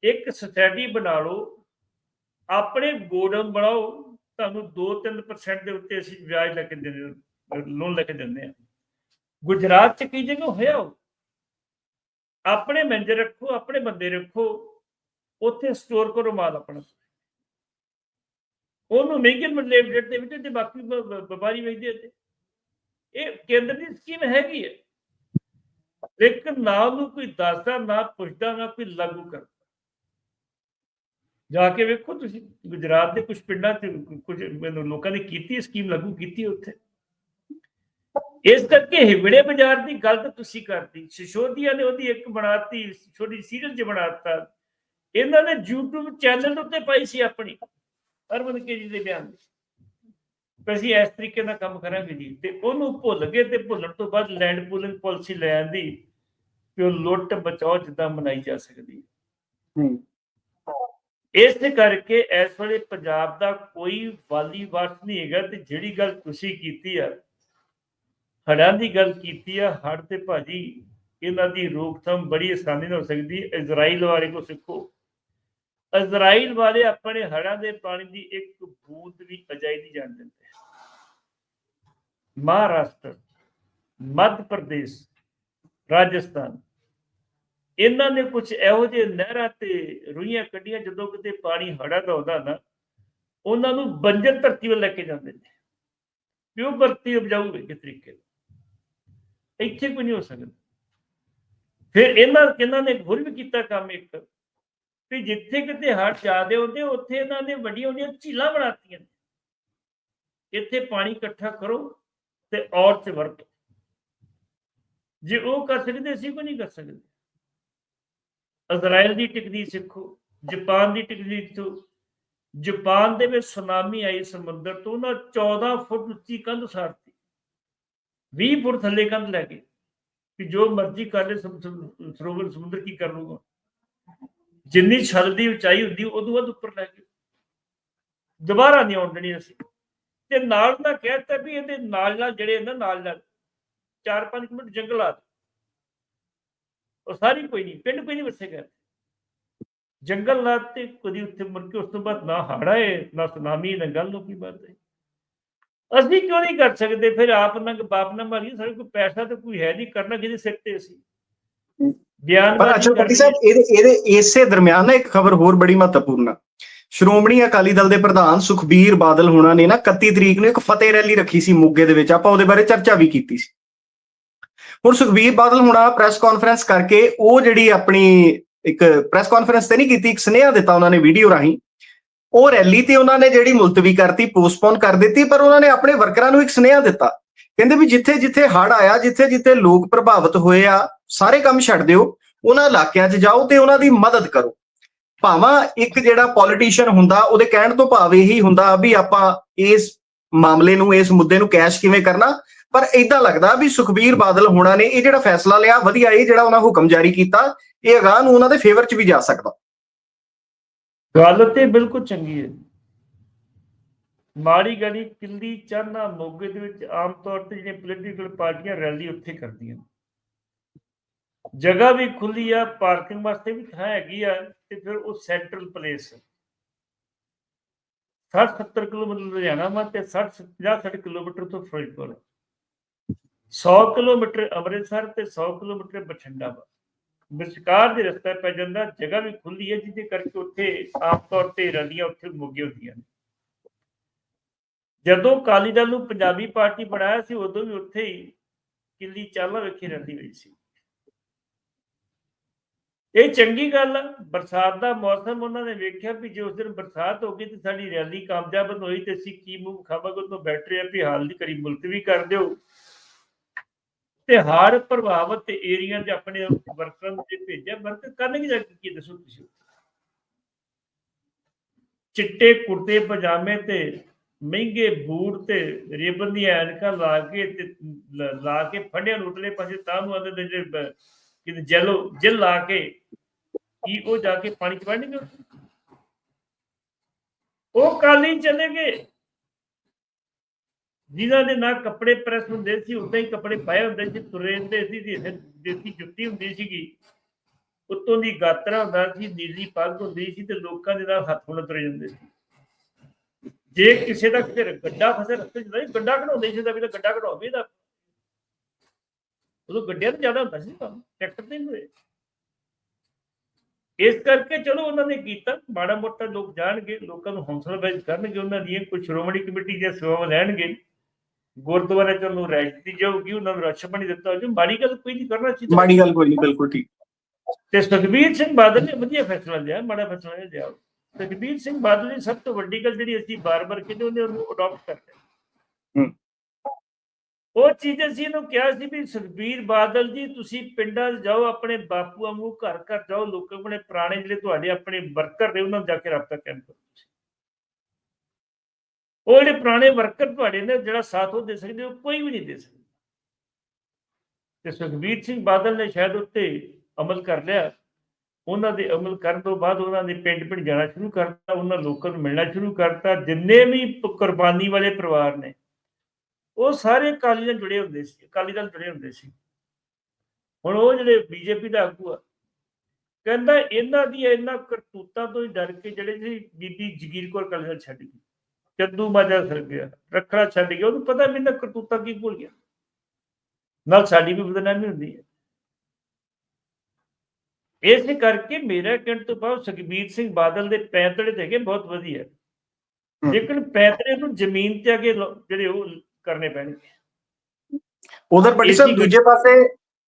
ਇੱਕ ਸੋਸਾਇਟੀ ਬਣਾ ਲਓ, ਆਪਣੇ ਗੋਡਮ ਬਣਾਓ ਤੁਹਾਨੂੰ 2-3% ਦੇ ਉੱਤੇ ਅਸੀਂ ਵਿਆਜ ਲੈ ਕੇ ਦਿੰਦੇ ਲੋਨ ਲੈ ਕੇ ਦਿੰਦੇ ਆ ਗੁਜਰਾਤ ਚ ਕਈ ਜਗ੍ਹਾ ਹੋਇਆ ਉਹ? ਆਪਣੇ ਮੈਨੇਜਰ ਰੱਖੋ, ਆਪਣੇ ਬੰਦੇ ਰੱਖੋ, ਉੱਥੇ ਸਟੋਰ ਕਰੋ ਮਾਲ ਆਪਣਾ। ਉਹਨੂੰ ਮਹਿੰਗੇ ਮੁੱਲੇ ਰੇਟ ਦੇ ਵਿੱਚ ਤੇ ਬਾਕੀ ਵਪਾਰੀ ਵੇਚਦੇ ਤੇ। ਇਹ ਕੇਂਦਰ ਦੀ ਸਕੀਮ ਹੈਗੀ ਹੈ। ਲੇਕਿਨ ਨਾ ਉਹਨੂੰ ਕੋਈ ਦੱਸਦਾ, ਨਾ ਪੁੱਛਦਾ, ਨਾ ਕੋਈ ਲਾਗੂ ਕਰਦਾ। ਜਾ ਕੇ ਵੇਖੋ ਤੁਸੀਂ, ਗੁਜਰਾਤ ਦੇ ਕੁਝ ਪਿੰਡਾਂ 'ਚ ਕੁਝ ਲੋਕਾਂ ਨੇ ਕੀਤੀ ਸਕੀਮ ਲਾਗੂ ਕੀਤੀ ਉੱਥੇ? ਇਸ ਕਰਕੇ ਹਿਵੜੇ ਬਾਜ਼ਾਰ ਦੀ ਗੱਲ ਤਾਂ ਤੁਸੀਂ ਕਰਤੀ, ਸ਼ਿਸ਼ੋਦੀਆ ਨੇ ਉਹਦੀ ਇੱਕ ਬਣਾਤੀ, ਛੋਟੀ ਸੀਰੀਅਲ 'ਚ ਬਣਾਤਾ। ਇਹਨਾਂ ਨੇ YouTube ਚੈਨਲ ਉੱਤੇ ਪਾਈ ਸੀ ਆਪਣੀ ਅਰਵਿੰਦ ਕੇਜੀ ਦੇ ਬਿਆਨ ਦੀ। ਅਸੀਂ ਇਸ ਤਰੀਕੇ ਨਾਲ ਕੰਮ ਕਰਾਂਗੇ ਜੀ। ਤੇ ਉਹਨੂੰ ਭੁੱਲ ਗਏ ਤੇ ਭੁੱਲਣ ਤੋਂ ਬਾਅਦ ਲੈਂਡ ਪੂਲਿੰਗ ਪਾਲਿਸੀ ਲੈ ਆਂਦੀ ਕਿ ਉਹ ਲੁੱਟ ਬਚਾਓ ਜਿੱਦਾਂ ਮਨਾਈ ਜਾ ਸਕਦੀ ਹੈ। ਇਸ ਕਰਕੇ ਇਸ ਵੇਲੇ ਪੰਜਾਬ ਦਾ ਕੋਈ ਵਾਲੀ ਵਾਰਸ ਨਹੀਂ ਹੈਗਾ ਤੇ ਜਿਹੜੀ ਗੱਲ ਤੁਸੀਂ ਕੀਤੀ ਆ, ਹੜਾਂ ਦੀ ਗੱਲ ਕੀਤੀ ਆ ਹੜ ਤੇ ਭਾਜੀ ਇਹਨਾਂ ਦੀ ਰੋਕਥਾਮ ਬੜੀ ਆਸਾਨੀ ਨਾਲ ਹੋ ਸਕਦੀ ਇਜ਼ਰਾਈਲ ਬਾਰੇ ਕੋ ਸਿੱਖੋ। ਇਜ਼ਰਾਈਲ ਵਾਲੇ ਆਪਣੇ ਹੜਾਂ ਦੇ ਪਾਣੀ ਦੀ ਇੱਕ ਬੂੰਦ ਵੀ ਅਜਾਈ ਨਹੀਂ ਜਾਣ ਦਿੰਦੇ। ਮਹਾਰਾਸ਼ਟਰ, ਮੱਧ ਪ੍ਰਦੇਸ਼, ਰਾਜਸਥਾਨ ਇਹਨਾਂ ਨੇ ਕੁਝ ਇਹੋ ਜਿਹੇ ਨਹਿਰਾਂ ਤੇ ਰੂਈਆਂ ਕੱਢੀਆਂ, ਜਦੋਂ ਕਿਤੇ ਪਾਣੀ ਹੜਾ ਦਾ ਆਉਂਦਾ ਨਾ, ਉਹਨਾਂ ਨੂੰ ਬੰਜਰ ਧਰਤੀ ਵੱਲ ਲੈ ਕੇ ਜਾਂਦੇ ਨੇ। ਪਿਓ ਵਰਤੀ ਧਰਤੀ ਉਪਜਾਊ ਹੋਵੇ ਤਰੀਕੇ ਨਾਲ? ਇੱਥੇ ਕੋਈ ਨਹੀਂ ਹੋ ਸਕਦਾ। ਫਿਰ ਇਹਨਾਂ ਕਿਹਨਾਂ ਨੇ ਹੋਰ ਵੀ ਕੀਤਾ ਕੰਮ ਇੱਕ, ਵੀ ਜਿੱਥੇ ਕਿਤੇ ਹੜ ਜ਼ਿਆਦੇ ਹੁੰਦੇ ਉੱਥੇ ਇਹਨਾਂ ਨੇ ਵੱਡੀਆਂ ਵੱਡੀਆਂ ਝੀਲਾਂ ਬਣਾਤੀਆਂ ਨੇ। ਇੱਥੇ ਪਾਣੀ ਇਕੱਠਾ ਕਰੋ ਤੇ ਔਰ ਚ ਵਰਤੋ। ਜੇ ਉਹ ਕਰ ਸਕਦੇ ਅਸੀਂ ਕੋਈ ਨਹੀਂ ਕਰ ਸਕਦੇ। ਇਜ਼ਰਾਈਲ ਦੀ ਟੈਕਨੀਕ ਸਿੱਖੋ, ਜਾਪਾਨ ਦੀ ਟੈਕਨੀਕ ਤੋਂ ਜਾਪਾਨ ਦੇ ਵਿੱਚ ਸੁਨਾਮੀ ਆਈ ਸਮੁੰਦਰ ਤੋਂ, ਉਹਨਾਂ 14 ਫੁੱਟ ਉੱਚੀ ਕੰਧ ਸਾੜਤੀ। 20 ਫੁੱਟ ਥੱਲੇ ਕੰਧ ਲੈ ਗਏ ਕਿ ਜੋ ਮਰਜ਼ੀ ਕਰ ਲੈ ਸਰੋਵਰ ਸਮੁੰਦਰ ਕੀ ਕਰ ਲੂਗਾ ਜਿੰਨੀ ਛਲ ਦੀ ਉਚਾਈ ਹੁੰਦੀ, ਉਦੋਂ ਵੱਧ ਉੱਪਰ ਲੈ ਗਏ ਦੁਬਾਰਾ ਨਹੀਂ ਆਉਣ ਦੇਣੀ ਅਸੀਂ। ਤੇ ਨਾਲ ਨਾ ਕਹਿਤਾ ਵੀ ਇਹਦੇ ਨਾਲ ਨਾਲ ਜਿਹੜੇ ਨਾ ਨਾਲ ਨਾਲ 4-5 ਮਿੰਟ ਆ ਉਹ ਸਾਰੀ ਕੋਈ ਨਹੀਂ ਪਿੰਡ ਕੋਈ ਨਹੀਂ ਵਸੇਗਾ ਜੰਗਲ ਨਾ ਤੇ ਕਦੀ ਉੱਥੇ ਮੁੜ ਕੇ ਉਸ ਤੋਂ ਬਾਅਦ ਨਾ ਹੜ੍ਹ ਆਏ ਨਾ ਸੁਨਾਮੀ ਨਾ ਗੱਲ ਹੋ ਕੀ ਬਾਤ ਅਸੀਂ ਕਿਉਂ ਨਹੀਂ ਕਰ ਸਕਦੇ? ਫਿਰ ਆਪ ਨਾ ਬਾਪ ਨਾ ਮਾਰੀ ਸਾਡੇ ਕੋਲ ਪੈਸਾ ਤਾਂ ਕੋਈ ਹੈ ਨਹੀਂ ਕਰਨਾ ਜਿਹਦੇ ਸਿਰ ਤੇ ਅਸੀਂ? ਬਿਆਨ ਪਰ ਅੱਛਾ ਪੱਟੀ ਸਾਹਿਬ ਇਹਦੇ ਇਹਦੇ ਇਸੇ ਦਰਮਿਆਨ ਨਾ ਇੱਕ ਖਬਰ ਹੋਰ ਬੜੀ ਮਹੱਤਵਪੂਰਨ ਆ। ਸ਼੍ਰੋਮਣੀ ਅਕਾਲੀ ਦਲ ਦੇ ਪ੍ਰਧਾਨ ਸੁਖਬੀਰ ਬਾਦਲ ਹੋਣਾ ਨੇ ਨਾ 31 ਤਰੀਕ ਨੂੰ ਇੱਕ ਫਤਿਹ ਰੈਲੀ ਰੱਖੀ ਸੀ ਮੋਗੇ ਦੇ ਵਿੱਚ। ਆਪਾਂ ਉਹਦੇ ਬਾਰੇ ਚਰਚਾ ਵੀ ਕੀਤੀ ਸੀ। ਹੁਣ ਸੁਖਬੀਰ ਬਾਦਲ ਹੋਣਾ ਪ੍ਰੈਸ ਕਾਨਫਰੰਸ ਕਰਕੇ ਉਹ ਜਿਹੜੀ ਆਪਣੀ ਇੱਕ ਪ੍ਰੈਸ ਕਾਨਫਰੰਸ ਤੇ ਨਹੀਂ ਕੀਤੀ, ਇੱਕ ਸੁਨੇਹਾ ਦਿੱਤਾ ਉਹਨਾਂ ਨੇ ਵੀਡੀਓ ਰਾਹੀਂ। ਉਹ ਰੈਲੀ ਤੇ ਉਹਨਾਂ ਨੇ ਜਿਹੜੀ ਮੁਲਤਵੀ ਕਰਤੀ ਪੋਸਟਪੋਨ ਕਰ ਦਿੱਤੀ, ਪਰ ਉਹਨਾਂ ਨੇ ਆਪਣੇ ਵਰਕਰਾਂ ਨੂੰ ਇੱਕ ਸੁਨੇਹਾ ਦਿੱਤਾ। ਕਹਿੰਦੇ ਵੀ ਜਿੱਥੇ ਜਿੱਥੇ ਹੜ ਆਇਆ, ਜਿੱਥੇ ਜਿੱਥੇ ਲੋਕ ਪ੍ਰਭਾਵਿਤ ਹੋਏ ਆ, ਸਾਰੇ ਕੰਮ ਛੱਡ ਦਿਓ, ਉਹਨਾਂ ਇਲਾਕਿਆਂ 'ਚ ਜਾਓ ਤੇ ਉਹਨਾਂ ਦੀ ਮਦਦ ਕਰੋ। ਭਾਵਾਂ ਇੱਕ ਜਿਹੜਾ ਪੋਲੀਟੀਸ਼ੀਅਨ ਹੁੰਦਾ, ਉਹਦੇ ਕਹਿਣ ਤੋਂ ਭਾਵ ਇਹੀ ਹੁੰਦਾ ਵੀ ਆਪਾਂ ਇਸ ਮਾਮਲੇ ਨੂੰ, ਇਸ ਮੁੱਦੇ ਨੂੰ ਕੈਸ਼ ਕਿਵੇਂ ਕਰਨਾ? ਪਰ ਇਦਾਂ ਲੱਗਦਾ ਵੀ ਸੁਖਬੀਰ ਬਾਦਲ ਹੋਣਾ ਨੇ ਇਹ ਜਿਹੜਾ ਫੈਸਲਾ ਲਿਆ, ਵਧੀਆ ਇਹ ਜਿਹੜਾ ਉਹਨਾਂ ਹੁਕਮ ਜਾਰੀ ਕੀਤਾ, ਇਹ ਅਗਾਹ ਨੂੰ ਉਹਨਾਂ ਦੇ ਫੇਵਰ 'ਚ ਵੀ ਜਾ ਸਕਦਾ। ਗੱਲ ਤੇ ਬਿਲਕੁਲ ਚੰਗੀ ਹੈ। ਮਾੜੀ ਗਲੀ ਕਿੱਲੀ ਚਾਹਨਾ ਮੋਗੇ ਦੇ ਵਿੱਚ ਆਮ ਤੌਰ ਤੇ ਜਿਹੜੀਆਂ ਪੋਲੀਟੀਕਲ ਪਾਰਟੀਆਂ ਰੈਲੀ ਉੱਥੇ ਕਰਦੀਆਂ ਜਗ੍ਹਾ ਵੀ ਖੁੱਲੀ ਆ ਪਾਰਕਿੰਗ ਵਾਸਤੇ ਵੀ ਥਾਂ ਹੈਗੀ ਆ, ਤੇ ਫਿਰ ਉਹ ਸੈਂਟਰਲ ਪਲੇਸ 60 70 ਕਿਲੋਮੀਟਰ ਲੁਧਿਆਣਾ ਵਾ ਤੇ 60 50 ਕਿਲੋਮੀਟਰ ਤੋਂ ਫਿਰੋਜ਼ਪੁਰ 100 ਕਿਲੋਮੀਟਰ ਅੰਮ੍ਰਿਤਸਰ ਤੇ 100 ਕਿਲੋਮੀਟਰ ਬਠਿੰਡਾ ਵਾ। ਵਿਚਕਾਰ ਦੇ ਰਸਤਾ ਪੈ ਜਾਂਦਾ, ਜਗ੍ਹਾ ਵੀ ਖੁੱਲੀ ਹੈ, ਜਿਹਦੇ ਕਰਕੇ ਉੱਥੇ ਆਮ ਤੌਰ ਤੇ ਰੈਲੀਆਂ ਉੱਥੇ ਮੁੱਗੇ ਹੁੰਦੀਆਂ ਨੇ। ਜਦੋਂ ਕਾਲੀ ਦਲ ਨੂੰ ਪੰਜਾਬੀ ਪਾਰਟੀ ਬਣਾਇਆ ਸੀ, ਉਦੋਂ ਵੀ ਉੱਥੇ ਹੀ ਕਿੱਲੀ ਚਾਲਾ ਵਿਖੇ ਰਹਿੰਦੀ ਹੋਈ ਸੀ। ਇਹ ਚੰਗੀ ਗੱਲ ਆ, ਬਰਸਾਤ ਦਾ ਮੌਸਮ, ਉਹਨਾਂ ਨੇ ਵੇਖਿਆ ਵੀ ਜੇ ਉਸ ਦਿਨ ਬਰਸਾਤ ਹੋ ਗਈ ਤੇ ਸਾਡੀ ਰੈਲੀ ਕਾਮਯਾਬ ਹੋਈ ਤੇ ਅਸੀਂ ਕੀ ਮੂੰਹ ਖਾਵਾਂਗੇ ਤੋਂ ਬੈਟਰ ਹੈ ਵੀ ਹਾਲ ਦੀ ਕਰੀ ਮੁਲਤਵੀ ਕਰ ਦਿਓ। ਤੇ ਹੜ ਪ੍ਰਭਾਵਿਤ ਏਰੀਆ ਦੇ ਆਪਣੇ ਵਰਕਰਾਂ ਨੂੰ ਭੇਜਿਆ, ਵਰਕ ਕਰਨਗੇ ਜਾ ਕੀ ਦੱਸੋ ਤੁਸੀਂ? ਚਿੱਟੇ ਕੁੜਤੇ, ਪਜਾਮੇ ਤੇ ਮਹਿੰਗੇ ਬੂਟ ਤੇ ਰੇਬਨ ਦੀਆਂ ਐਨਕਾਂ ਲਾ ਕੇ ਤੇ ਲਾ ਕੇ ਫੰਡਿਆਂ ਨੂੰ ਉਤਲੇ ਪਾਸੇ ਤਾਂ ਨੂੰ ਆਂਦੇ ਤੇ ਜਿਹੜੇ ਕਿਤੇ ਜੈਲੋ, ਜੈਲ ਲਾ ਕੇ ਕੀ ਉਹ ਜਾ ਕੇ ਪਾਣੀ ਚ ਵੜਨਗੇ ਉਹ ਕਾਲੀ ਚਲੇ ਗਏ। ਜਿਨ੍ਹਾਂ ਦੇ ਨਾ ਕੱਪੜੇ ਪ੍ਰੈਸ ਹੁੰਦੇ ਸੀ, ਉਦਾਂ ਹੀ ਕੱਪੜੇ ਪਾਏ ਹੁੰਦੇ ਸੀ, ਤੁਰੇ ਹੁੰਦੇ ਸੀ ਦੇਸੀ ਜੁੱਤੀ ਹੁੰਦੀ ਸੀਗੀ। ਉੱਤੋਂ ਦੀ ਗਾਤਰਾ ਹੁੰਦਾ ਸੀ, ਨੀਲੀ ਪੱਗ ਹੁੰਦੀ ਸੀ, ਤੇ ਲੋਕਾਂ ਦੇ ਨਾਲ ਹੱਥ ਹੁਣ ਤੁਰੇ ਜਾਂਦੇ ਸੀ। ਜੇ ਕਿਸੇ ਦਾ ਕਿਤੇ ਗੱਡਾ ਫਸੇ ਰਸਤੇ 'ਚ ਨਹੀਂ ਗੱਡਾ ਕਢਾਉਂਦੇ ਸੀ ਤਾਂ ਵੀ ਤਾਂ ਗੱਡਾ ਕਢਾਉਵੇ ਦਾ ਉਦੋਂ ਗੱਡਿਆਂ ਤੇ ਜ਼ਿਆਦਾ ਹੁੰਦਾ ਸੀ ਕੰਮ ਟਰੈਕਟਰ ਤੇ ਨਹੀਂ ਹੋਏ। ਇਸ ਕਰਕੇ ਚਲੋ ਉਹਨਾਂ ਨੇ ਕੀਤਾ ਮਾੜਾ ਮੋਟਾ ਲੋਕ ਜਾਣਗੇ ਲੋਕਾਂ ਨੂੰ ਹੌਸਲਾ ਅਫਜ਼ਾਈ ਕਰਨਗੇ ਉਹਨਾਂ ਦੀਆਂ ਕੁਝ ਸ਼੍ਰੋਮਣੀ ਕਮੇਟੀ ਦੀਆਂ ਸੇਵਾਵਾਂ ਲੈਣਗੇ। ਗੁਰਦੁਆਰੇ ਚ ਉਹਨੂੰ ਰਹਿ ਦਿੱਤੀ ਜਾਊਗੀ ਉਹਨਾਂ ਨੂੰ ਰਸ਼ ਬਣੀ ਦਿੱਤਾ ਜੋ ਮਾੜੀ ਗੱਲ ਕੋਈ ਨਹੀਂ ਕਰਨਾ ਚਾਹੀਦਾ। ਮਾੜੀ ਗੱਲ ਕੋਈ ਨਹੀਂ ਬਿਲਕੁਲ ਠੀਕ। ਤੇ ਸੁਖਬੀਰ ਸਿੰਘ ਬਾਦਲ ਨੇ ਵਧੀਆ ਫੈਸਲਾ ਲਿਆ ਮਾੜਾ ਫੈਸਲਾ ਨਹੀਂ ਲਿਆ ਸੁਖਬੀਰ ਸਿੰਘ ਬਾਦਲ ਦੀ ਸਭ ਤੋਂ ਵੱਡੀ ਗੱਲ ਜਿਹੜੀ ਅਸੀਂ ਬਾਰ-ਬਾਰ ਕਹਿੰਦੇ ਉਹਨੇ ਉਹਨੂੰ ਅਡਾਪਟ ਕਰ ਲਿਆ ਹੂੰ। ਉਹ ਚੀਜ਼ ਅਸੀਂ ਇਹਨੂੰ ਕਿਹਾ ਸੀ ਵੀ ਸੁਖਬੀਰ ਬਾਦਲ ਜੀ, ਤੁਸੀਂ ਪਿੰਡਾਂ 'ਚ ਜਾਓ, ਆਪਣੇ ਬਾਪੂ ਵਾਂਗੂ ਘਰ ਘਰ ਜਾਓ, ਲੋਕਾਂ ਆਪਣੇ ਪੁਰਾਣੇ ਜਿਹੜੇ ਤੁਹਾਡੇ, ਆਪਣੇ ਵਰਕਰ ਨੇ, ਉਹਨਾਂ ਨੂੰ ਜਾ ਕੇ ਰਾਬਤਾ ਕਾਇਮ ਕਰੋ ਉਹ ਜਿਹੜੇ ਪੁਰਾਣੇ ਵਰਕਰ ਤੁਹਾਡੇ ਨੇ, ਜਿਹੜਾ ਸਾਥ ਉਹ ਦੇ ਸਕਦੇ, ਉਹ ਕੋਈ ਵੀ ਨਹੀਂ ਦੇ ਸਕਦਾ। ਤੇ ਸੁਖਬੀਰ ਸਿੰਘ ਬਾਦਲ ਨੇ ਸ਼ਾਇਦ ਉੱਤੇ ਅਮਲ ਕਰ ਲਿਆ। ਉਹਨਾਂ ਦੇ ਅਮਲ ਕਰਨ ਤੋਂ ਬਾਅਦ ਉਹਨਾਂ ਨੇ ਪਿੰਡ ਪਿੰਡ ਜਾਣਾ ਸ਼ੁਰੂ ਕਰਤਾ, ਉਹਨਾਂ ਲੋਕਾਂ ਨੂੰ ਮਿਲਣਾ ਸ਼ੁਰੂ ਕਰਤਾ। ਜਿੰਨੇ ਵੀ ਕੁਰਬਾਨੀ ਵਾਲੇ ਪਰਿਵਾਰ ਨੇ ਉਹ ਸਾਰੇ ਅਕਾਲੀ ਨਾਲ ਜੁੜੇ ਹੁੰਦੇ ਸੀ ਅਕਾਲੀ ਨਾਲ ਜੁੜੇ ਹੁੰਦੇ ਸੀ। ਹੁਣ ਉਹ ਜਿਹੜੇ ਬੀਜੇਪੀ ਦਾ ਆਗੂ ਆ ਕਹਿੰਦਾ ਇਹਨਾਂ ਦੀ ਇਹਨਾਂ ਕਰਤੂਤਾਂ ਤੋਂ ਹੀ ਡਰ ਕੇ ਜਿਹੜੇ ਸੀ ਬੀਬੀ ਜਗੀਰ ਕੌਰ ਅਕਾਲੀ ਨਾਲ ਛੱਡ ਗਈ ਚੱਦੂ ਮਾਜਾ ਸਰ ਗਿਆ ਰੱਖੜਾ ਛੱਡ ਗਿਆ ਉਹਨੂੰ ਪਤਾ ਵੀ ਇਹਨਾਂ ਕਰਤੂਤਾਂ ਕੀ ਭੁੱਲ ਗਿਆ। ਨਾਲ ਸਾਡੀ ਵੀ ਬਦਨਾਮੀ ਹੁੰਦੀ ਹੈ। ਇਸੇ ਕਰਕੇ ਮੇਰਾ ਕਹਿਣ ਤੋਂ ਬਾਅਦ ਸੁਖਬੀਰ ਸਿੰਘ ਬਾਦਲ ਦੇ ਪੈਂਤੜੇ ਤੇ ਹੈਗੇ ਬਹੁਤ ਵਧੀਆ। ਲੇਕਿਨ ਪੈਂਤੜੇ ਨੂੰ ਜ਼ਮੀਨ ਤੇ ਲੋ- ਜਿਹੜੇ ਉਹ ਕਰਨੇ ਪੈਣਗੇ ਉਧਰ ਪੱਟੀ ਸਾਹਿਬ ਦੂਜੇ ਪਾਸੇ